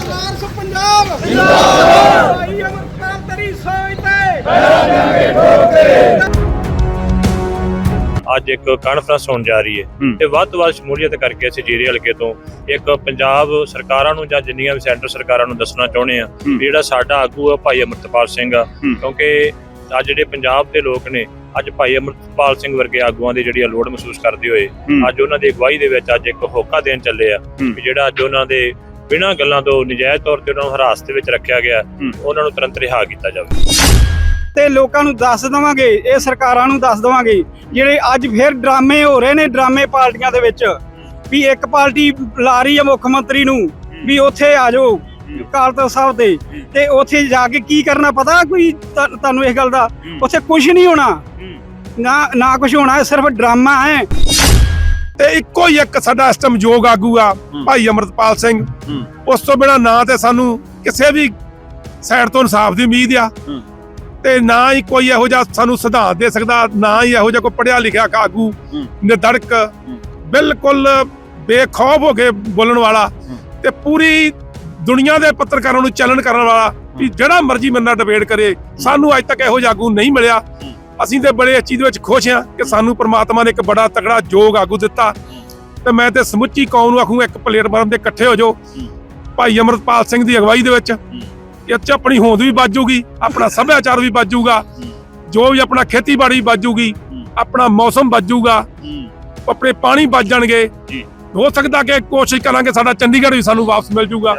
Mars Punjab ਜਿੰਦਾਬਾਦ ਭਾਈ ਅਮਰਪਾਲ ਤੇਰੀ ਸੋਚ ਤੇ ਅੱਜ ਇੱਕ ਕਾਨਫਰੰਸ ਹੋਣ ਜਾ ਰਹੀ ਹੈ। ਤੇ ਵੱਧ ਤੋਂ ਵੱਧ ਸ਼ਮੂਲੀਅਤ ਕਰਕੇ ਅਸੀਂ ਜੀਰੇ ਹਲਕੇ ਤੋਂ ਇੱਕ ਪੰਜਾਬ ਸਰਕਾਰਾਂ ਨੂੰ ਜਾਂ ਜਿੰਨੀਆਂ ਵੀ ਸੈਂਟਰ ਸਰਕਾਰਾਂ ਨੂੰ ਦੱਸਣਾ ਚਾਹੁੰਦੇ ਆ ਜਿਹੜਾ ਸਾਡਾ ਆਗੂ ਆ ਭਾਈ ਅਮਰਤਪਾਲ ਸਿੰਘ ਆ। ਕਿਉਂਕਿ ਅੱਜ ਜਿਹੜੇ ਪੰਜਾਬ ਦੇ ਲੋਕ ਨੇ ਅੱਜ ਭਾਈ ਅਮਰਤਪਾਲ ਸਿੰਘ ਵਰਗੇ ਆਗੂਆਂ ਦੀ ਜਿਹੜੀ ਆ ਲੋੜ ਮਹਿਸੂਸ ਕਰਦੇ ਹੋਏ। ਅੱਜ ਉਹਨਾਂ ਦੀ ਅਗਵਾਈ ਦੇ ਵਿੱਚ ਅੱਜ ਇੱਕ ਹੋਕਾ ਦੇਣ ਚੱਲੇ ਆ ਜਿਹੜਾ ਅੱਜ ਉਹਨਾਂ ਦੇ ਬਿਨਾਂ ਗੱਲਾਂ ਤੋਂ ਨਜਾਇਜ਼ ਤੌਰ ਤੇ ਉਹਨਾਂ ਨੂੰ ਹਿਰਾਸਤ ਵਿੱਚ ਰੱਖਿਆ ਗਿਆ। ਉਹਨਾਂ ਨੂੰ ਤੁਰੰਤ ਰਿਹਾ ਕੀਤਾ ਜਾਵੇ। ਤੇ ਲੋਕਾਂ ਨੂੰ ਦੱਸ ਦਵਾਂਗੇ ਇਹ ਸਰਕਾਰਾਂ ਨੂੰ ਦੱਸ ਦਵਾਂਗੇ ਜਿਹੜੇ ਅੱਜ ਫਿਰ ਡਰਾਮੇ ਹੋ ਰਹੇ ਨੇ ਡਰਾਮੇ ਪਾਰਟੀਆਂ ਦੇ ਵਿੱਚ ਵੀ ਇੱਕ ਪਾਰਟੀ ਲਾ ਰਹੀ ਹੈ ਮੁੱਖ ਮੰਤਰੀ ਨੂੰ ਵੀ ਉੱਥੇ ਆ ਜਾਓ ਅਕਾਲ ਤਖਤ ਸਾਹਿਬ ਤੇ ਤੇ ਉੱਥੇ ਜਾ ਕੇ ਕੀ ਕਰਨਾ ਪਤਾ ਕੋਈ ਤੁਹਾ- ਤੁਹਾਨੂੰ ਇਸ ਗੱਲ ਦਾ? ਉੱਥੇ ਕੁਝ ਨਹੀਂ ਹੋਣਾ। ਨਾ ਨਾ ਕੁਝ ਹੋਣਾ ਇਹ ਸਿਰਫ ਡਰਾਮਾ ਹੈ। ਤੇ ਇੱਕੋ ਹੀ ਇੱਕ ਸਾਡਾ ਇਸ ਟਾਈਮ ਯੋਗ ਆਗੂ ਆ ਭਾਈ ਅਮਰਤਪਾਲ ਸਿੰਘ। ਉਸ ਤੋਂ ਬਿਨਾ ਨਾ ਤੇ ਸਾਨੂੰ ਕਿਸੇ ਵੀ ਸਾਈਡ ਤੋਂ ਇਨਸਾਫ ਦੀ ਉਮੀਦ ਆ। ਤੇ ਨਾ ਹੀ ਕੋਈ ਇਹੋ ਜਿਹਾ ਸਾਨੂੰ ਸਿਧਾਂਤ ਦੇ ਸਕਦਾ ਨਾ ਹੀ ਇਹੋ ਜਿਹਾ ਕੋਈ ਪੜਿਆ ਲਿਖਿਆ ਆਗੂ ਹੂੰ। ਨਿਰਧੜਕ ਬਿਲਕੁਲ ਬੇਖੌਫ ਹੋ ਕੇ ਬੋਲਣ ਵਾਲਾ ਤੇ ਪੂਰੀ ਦੁਨੀਆ ਦੇ ਪੱਤਰਕਾਰਾਂ ਨੂੰ ਚੈਲੰਜ ਕਰਨ ਵਾਲਾ ਵੀ ਜਿਹੜਾ ਮਰਜ਼ੀ ਮੇਰੇ ਨਾਲ ਡਿਬੇਟ ਕਰੇ ਸਾਨੂੰ ਅੱਜ ਤੱਕ ਇਹੋ ਜਿਹਾ ਆਗੂ ਨਹੀਂ ਮਿਲਿਆ। ਅਸੀਂ ਤੇ ਬੜੇ ਚੀਜ਼ ਦੇ ਵਿੱਚ ਖੁਸ਼ ਹਾਂ ਕਿ ਸਾਨੂੰ ਪ੍ਰਮਾਤਮਾ ਨੇ ਇੱਕ ਬੜਾ ਤਕੜਾ ਯੋਗ ਆਗੂ ਦਿੱਤਾ। ਤੇ ਮੈਂ ਤੇ ਸਮੁੱਚੀ ਕੌਮ ਨੂੰ ਆਖੂੰ ਇੱਕ ਪਲੇਟਫਾਰਮ ਤੇ ਇਕੱਠੇ ਹੋ ਜਾਓ। ਭਾਈ ਅਮਰਤਪਾਲ ਸਿੰਘ ਦੀ ਅਗਵਾਈ ਦੇ ਵਿੱਚ ਇਹ 'ਚ ਆਪਣੀ ਹੋਂਦ ਵੀ ਬਾਜੂਗੀ ਆਪਣਾ ਸੱਭਿਆਚਾਰ ਵੀ ਬਾਜੂਗਾ ਜੋ ਵੀ ਆਪਣਾ ਖੇਤੀਬਾੜੀ ਬਾਜੂਗੀ ਆਪਣਾ ਮੌਸਮ ਬਾਜੂਗਾ ਆਪਣੇ ਪਾਣੀ ਬਚ ਜਾਣਗੇ। ਹੋ ਸਕਦਾ ਕਿ ਕੋਸ਼ਿਸ਼ ਕਰਾਂਗੇ ਸਾਡਾ ਚੰਡੀਗੜ੍ਹ ਵੀ ਸਾਨੂੰ ਵਾਪਸ ਮਿਲ ਜੂਗਾ।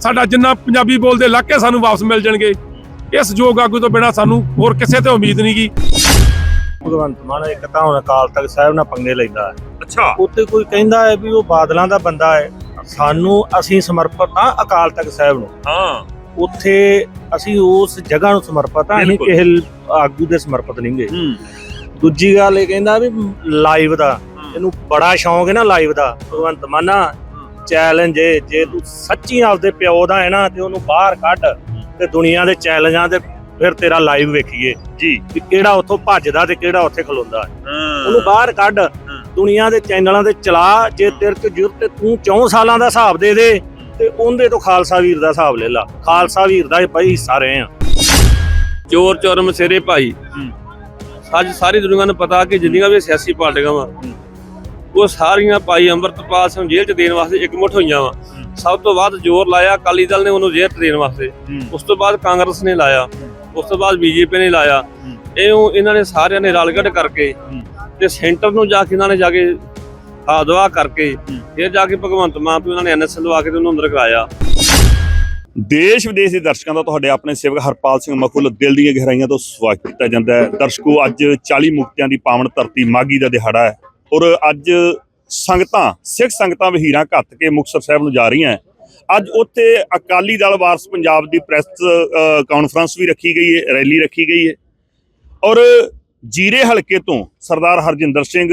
ਸਾਡਾ ਜਿੰਨਾ ਪੰਜਾਬੀ ਬੋਲਦੇ ਇਲਾਕੇ ਸਾਨੂੰ ਵਾਪਸ ਮਿਲ ਜਾਣਗੇ। ਇਸ ਯੋਗ ਆਗੂ ਤੋਂ ਬਿਨਾ ਸਾਨੂੰ ਹੋਰ ਕਿਸੇ ਤੇ ਉਮੀਦ ਨਹੀਂਗੀ ਭਗਵੰਤ ਮਾਨ ਇੱਕ ਤਾਂ ਹੁਣ ਅਕਾਲ ਤਖਤ ਸਾਹਿਬ ਨਾਲ ਪੰਗੇ ਲੈਂਦਾ ਹੈ। ਅੱਛਾ। ਉੱਤੇ ਕੋਈ ਕਹਿੰਦਾ ਹੈ ਵੀ ਉਹ ਬਾਦਲਾਂ ਦਾ ਬੰਦਾ ਹੈ। ਸਾਨੂੰ ਅਸੀਂ ਸਮਰਪਿਤ ਹਾਂ ਅਕਾਲ ਤਖਤ ਸਾਹਿਬ ਨੂੰ। ਹਾਂ। ਉੱਥੇ ਅਸੀਂ ਉਸ ਜਗ੍ਹਾ ਨੂੰ ਸਮਰਪਿਤ ਹਾਂ ਅਸੀਂ ਬਿਲਕੁਲ। ਕਿਸੇ ਆਗੂ ਦੇ ਸਮਰਪਿਤ ਨਹੀਂਗੇ ਹੂੰ। ਦੂਜੀ ਗੱਲ ਇਹ ਕਹਿੰਦਾ ਵੀ ਲਾਈਵ ਦਾ। ਇਹਨੂੰ ਬੜਾ ਸ਼ੌਂਕ ਹੈ ਨਾ ਲਾਈਵ ਦਾ। ਭਗਵੰਤ ਮਾਨਾ ਚੈਲੰਜ ਜੇ ਤੂੰ ਸੱਚੀ ਆਪਦੇ ਪਿਓ ਦਾ ਹੈ ਨਾ ਤੇ ਉਹਨੂੰ ਬਾਹਰ ਕੱਢ। ਤੇ ਦੁਨੀਆ ਦੇ ਚੈਲੰਜਾਂ ਤੇ ਫਿਰ ਤੇਰਾ ਲਾਈਵ ਵੇਖੀਏ। ਜੀ। ਵੀ ਕਿਹੜਾ ਉੱਥੋਂ ਭੱਜਦਾ ਤੇ ਕਿਹੜਾ ਉੱਥੇ ਖਲੋਂਦਾ। ਉਹਨੂੰ ਬਾਹਰ ਕੱਢ। ਦੁਨੀਆ ਦੇ ਚੈਨਲਾਂ ਤੇ ਚਲਾ। ਜੇ ਤੇਰੇ ਤੇ ਜੁਰਤ ਤੇ ਤੂੰ 4 ਸਾਲਾਂ ਦਾ ਹਿਸਾਬ ਦੇ ਦੇ ਤੇ ਉਹਦੇ ਤੋਂ ਖਾਲਸਾ ਵੀਰ ਦਾ ਹਿਸਾਬ ਲੈ ਲਾ। ਖਾਲਸਾ ਵੀਰ ਦਾ ਬਈ ਹਿੱਸਾ ਰਹੇ ਆ। ਚੋਰ ਚੋਰਮ ਸਿਰੇ ਭਾਈ। ਅੱਜ ਸਾਰੀ ਦੁਨੀਆ ਨੂੰ ਪਤਾ ਕਿ ਜਿੰਨੀਆਂ ਵੀ ਸਿਆਸੀ ਪਾਰਟੀਆਂ ਵਾ ਉਹ ਸਾਰੀਆਂ ਭਾਈ ਅੰਮ੍ਰਿਤਪਾਲ ਸਿੰਘ ਜੇਲ੍ਹ ਚ ਦੇਣ ਵਾਸਤੇ ਇਕਮੁੱਠ ਹੋਈਆਂ ਵਾ। ਸਭ ਤੋਂ ਵੱਧ ਜ਼ੋਰ ਲਾਇਆ ਅਕਾਲੀ ਦਲ ਨੇ ਉਹਨੂੰ ਜੇਲ੍ਹ 'ਚ ਦੇਣ ਵਾਸਤੇ। ਉਸ ਤੋਂ ਬਾਅਦ ਕਾਂਗਰਸ ਨੇ ਲਾਇਆ। ਉਸ ਤੋਂ ਬਾਅਦ ਬੀਜੇਪੀ ਨੇ ਲਾਇਆ। ਇਹ ਉਹ ਇਹਨਾਂ ਨੇ ਸਾਰਿਆਂ ਨੇ ਰਲਗੜ ਕਰਕੇ ਤੇ ਸੈਂਟਰ ਨੂੰ ਜਾ ਕੇ ਇਹਨਾਂ ਨੇ ਜਾ ਕੇ ਆਦਵਾ ਕਰਕੇ ਫਿਰ ਜਾ ਕੇ ਭਗਵੰਤ ਮਾਨ ਤੋਂ ਇਹਨਾਂ ਨੇ ਐਨਐਸ ਲਵਾ ਕੇ ਉਹਨੂੰ ਅੰਦਰ ਕਰਾਇਆ। ਦੇਸ਼ ਵਿਦੇਸ਼ ਦੇ ਦਰਸ਼ਕਾਂ ਦਾ ਤੁਹਾਡੇ ਆਪਣੇ ਸੇਵਕ ਹਰਪਾਲ ਸਿੰਘ ਮਖੁੱਲ ਦਿਲ ਦੀਆਂ ਗਹਿਰਾਈਆਂ ਤੋਂ ਸਵਾਗਤ ਕੀਤਾ ਜਾਂਦਾ ਹੈ। ਦਰਸ਼ਕੋ ਅੱਜ 40 ਮੁਕਤਿਆਂ ਦੀ ਪਾਵਨ ਧਰਤੀ ਮਾਗੀ ਦਾ ਦਿਹਾੜਾ ਹੈ ਔਰ ਅੱਜ ਸੰਗਤਾਂ, ਸਿੱਖ ਸੰਗਤਾਂ ਵਹੀਰਾਂ ਘੱਤ ਕੇ ਮੁਕਤਸਰ ਸਾਹਿਬ ਨੂੰ ਜਾ ਰਹੀਆਂ ਅੱਜ ਉੱਥੇ ਅਕਾਲੀ ਦਲ ਵਾਰਸ ਪੰਜਾਬ ਦੀ ਪ੍ਰੈਸ ਕਾਨਫਰੰਸ ਵੀ ਰੱਖੀ ਗਈ ਹੈ, ਰੈਲੀ ਰੱਖੀ ਗਈ ਹੈ। ਔਰ ਜੀਰੇ ਹਲਕੇ ਤੋਂ ਸਰਦਾਰ ਹਰਜਿੰਦਰ ਸਿੰਘ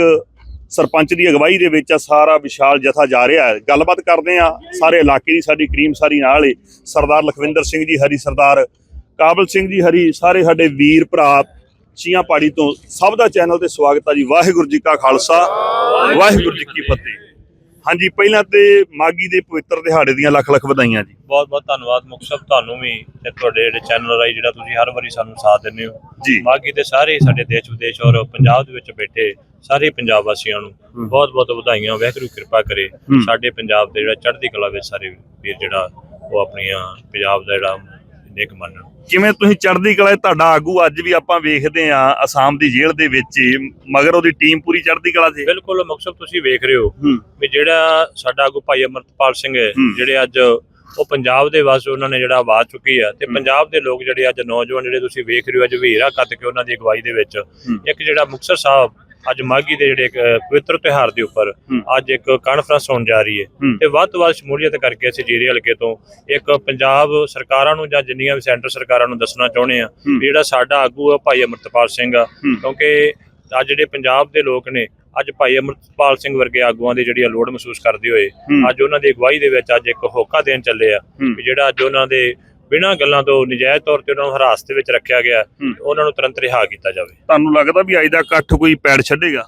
ਸਰਪੰਚ ਦੀ ਅਗਵਾਈ ਦੇ ਵਿੱਚ ਇਹ ਸਾਰਾ ਵਿਸ਼ਾਲ ਜਥਾ ਜਾ ਰਿਹਾ ਹੈ। ਗੱਲਬਾਤ ਕਰਦੇ ਆ ਸਾਰੇ ਇਲਾਕੇ ਦੀ, ਸਾਡੀ ਕਰੀਮ ਸਾਰੀ ਨਾਲ ਏ ਸਰਦਾਰ ਲਖਵਿੰਦਰ ਸਿੰਘ ਜੀ, ਹਰੀ ਸਰਦਾਰ ਕਾਬਲ ਸਿੰਘ ਜੀ, ਹਰੀ, ਸਾਰੇ ਸਾਡੇ ਵੀਰ ਭਰਾ ਚੀਆਂ ਪਾੜੀ ਤੋਂ ਸਭ ਦਾ ਚੈਨਲ ਤੇ ਸਵਾਗਤ ਹੈ ਜੀ ਵਾਹਿਗੁਰੂ ਜੀ ਕਾ ਖਾਲਸਾ ਵਾਹਿਗੁਰੂ ਜੀ ਕੀ ਫਤਿਹ। ਹਾਂਜੀ ਪਹਿਲਾਂ ਤੇ ਮਾਗੀ ਦੇ ਪਵਿੱਤਰ ਦਿਹਾੜੇ ਦੀਆਂ ਲੱਖ ਲੱਖ ਵਧਾਈਆਂ ਜੀ। ਬਹੁਤ ਬਹੁਤ ਧੰਨਵਾਦ ਮੁਖ ਸਾਹਿਬ ਤੁਹਾਨੂੰ ਵੀ ਤੇ ਤੁਹਾਡੇ ਜਿਹੜੇ ਚੈਨਲ ਰਾਈ ਜਿਹੜਾ ਤੁਸੀਂ ਹਰ ਵਾਰੀ ਸਾਨੂੰ ਸਾਥ ਦਿੰਦੇ ਹੋ। ਜੀ। ਮਾਗੀ ਤੇ ਸਾਰੇ ਸਾਡੇ ਦੇਸ਼ ਵਿਦੇਸ਼ ਔਰ ਪੰਜਾਬ ਦੇ ਵਿੱਚ ਬੈਠੇ ਸਾਰੇ ਪੰਜਾਬ ਵਾਸੀਆਂ ਨੂੰ ਬਹੁਤ ਬਹੁਤ ਵਧਾਈਆਂ ਵਾਹਿਗੁਰੂ ਕਿਰਪਾ ਕਰੇ। ਸਾਡੇ ਪੰਜਾਬ ਦੇ ਜਿਹੜਾ ਚੜ੍ਹਦੀ ਕਲਾ ਵਿੱਚ ਸਾਰੇ ਵੀਰ ਜਿਹੜਾ ਉਹ ਆਪਣੀਆਂ ਪੰਜਾਬ ਦਾ ਜਿਹੜਾ ਨੇਕ ਮੰਨਣ ਕਿਵੇਂ ਤੁਸੀਂ ਚੜ੍ਹਦੀ ਕਲਾ 'ਚ ਤੁਹਾਡਾ ਆਗੂ ਅੱਜ ਵੀ ਆਪਾਂ ਵੇਖਦੇ ਆ ਅਸਾਮ ਦੀ ਜੇਲ੍ਹ ਦੇ ਵਿੱਚ ਹੀ, ਮਗਰ ਉਹਦੀ ਟੀਮ ਪੂਰੀ ਚੜ੍ਹਦੀ ਕਲਾ 'ਚ। ਬਿਲਕੁਲ ਮਕਸਦ ਤੁਸੀਂ ਵੇਖ ਰਹੇ ਹੋ ਹੂੰ। ਵੀ ਜਿਹੜਾ ਸਾਡਾ ਆਗੂ ਭਾਈ ਅਮਰਤਪਾਲ ਸਿੰਘ ਹੈ ਹੂੰ। ਜਿਹੜੇ ਅੱਜ ਉਹ ਪੰਜਾਬ ਦੇ ਵਾਸਤੇ ਉਹਨਾਂ ਨੇ ਜਿਹੜਾ ਆਵਾਜ਼ ਚੁੱਕੀ ਆ ਤੇ ਹੂੰ। ਪੰਜਾਬ ਦੇ ਲੋਕ ਜਿਹੜੇ ਅੱਜ ਨੌਜਵਾਨ ਜਿਹੜੇ ਤੁਸੀਂ ਵੇਖ ਰਹੇ ਹੋ ਅੱਜ ਵੀਰਾ ਕੱਤ ਕੇ ਉਹਨਾਂ ਦੀ ਅਗਵਾਈ ਦੇ ਵਿੱਚ। ਇੱਕ ਜਿਹੜਾ ਮੁਕਤਸਰ ਸਾਹਿਬ ਅੱਜ ਮਾਗੀ ਦੇ ਜਿਹੜੇ ਇੱਕ ਪਵਿੱਤਰ ਤਿਉਹਾਰ ਦੇ ਉੱਪਰ। ਅੱਜ ਇੱਕ ਕਾਨਫਰੰਸ ਹੋਣ ਜਾ ਰਹੀ ਹੈ। ਤੇ ਵੱਧ ਤੋਂ ਵੱਧ ਸ਼ਮੂਲੀਅਤ ਕਰਕੇ ਅਸੀਂ ਜੀਰੇ ਹਲਕੇ ਤੋਂ ਇੱਕ ਪੰਜਾਬ ਸਰਕਾਰਾਂ ਨੂੰ ਜਾਂ ਜਿੰਨੀਆਂ ਵੀ ਸੈਂਟਰ ਸਰਕਾਰਾਂ ਨੂੰ ਦੱਸਣਾ ਚਾਹੁੰਦੇ ਆ ਜਿਹੜਾ ਸਾਡਾ ਆਗੂ ਆ ਭਾਈ ਅਮਰਤਪਾਲ ਸਿੰਘ ਆ। ਕਿਉਂਕਿ ਅੱਜ ਜਿਹੜੇ ਪੰਜਾਬ ਦੇ ਲੋਕ ਨੇ ਅੱਜ ਭਾਈ ਅਮਰਤਪਾਲ ਸਿੰਘ ਵਰਗੇ ਆਗੂਆਂ ਦੀ ਜਿਹੜੀ ਲੋੜ ਮਹਿਸੂਸ ਕਰਦੇ ਹੋਏ। ਅੱਜ ਉਹਨਾਂ ਦੀ ਅਗਵਾਈ ਦੇ ਵਿੱਚ ਅੱਜ ਇੱਕ ਹੋਕਾ ਦੇਣ ਚੱਲੇ ਆ। ਵੀ ਜਿਹੜਾ ਅੱਜ ਉਹਨਾਂ ਦੇ ਬਿਨਾਂ ਗੱਲਾਂ ਤੋਂ ਨਜਾਇਜ਼ ਤੌਰ ਤੇ ਉਹਨਾਂ ਨੂੰ ਹਿਰਾਸਤ ਵਿੱਚ ਰੱਖਿਆ ਗਿਆ। ਉਹਨਾਂ ਨੂੰ ਤੁਰੰਤ ਰਿਹਾ ਕੀਤਾ ਜਾਵੇ ਤੁਹਾਨੂੰ ਲੱਗਦਾ ਵੀ ਅੱਜ ਦਾ ਇਕੱਠ ਕੋਈ ਪੈੜ ਛੱਡੇਗਾ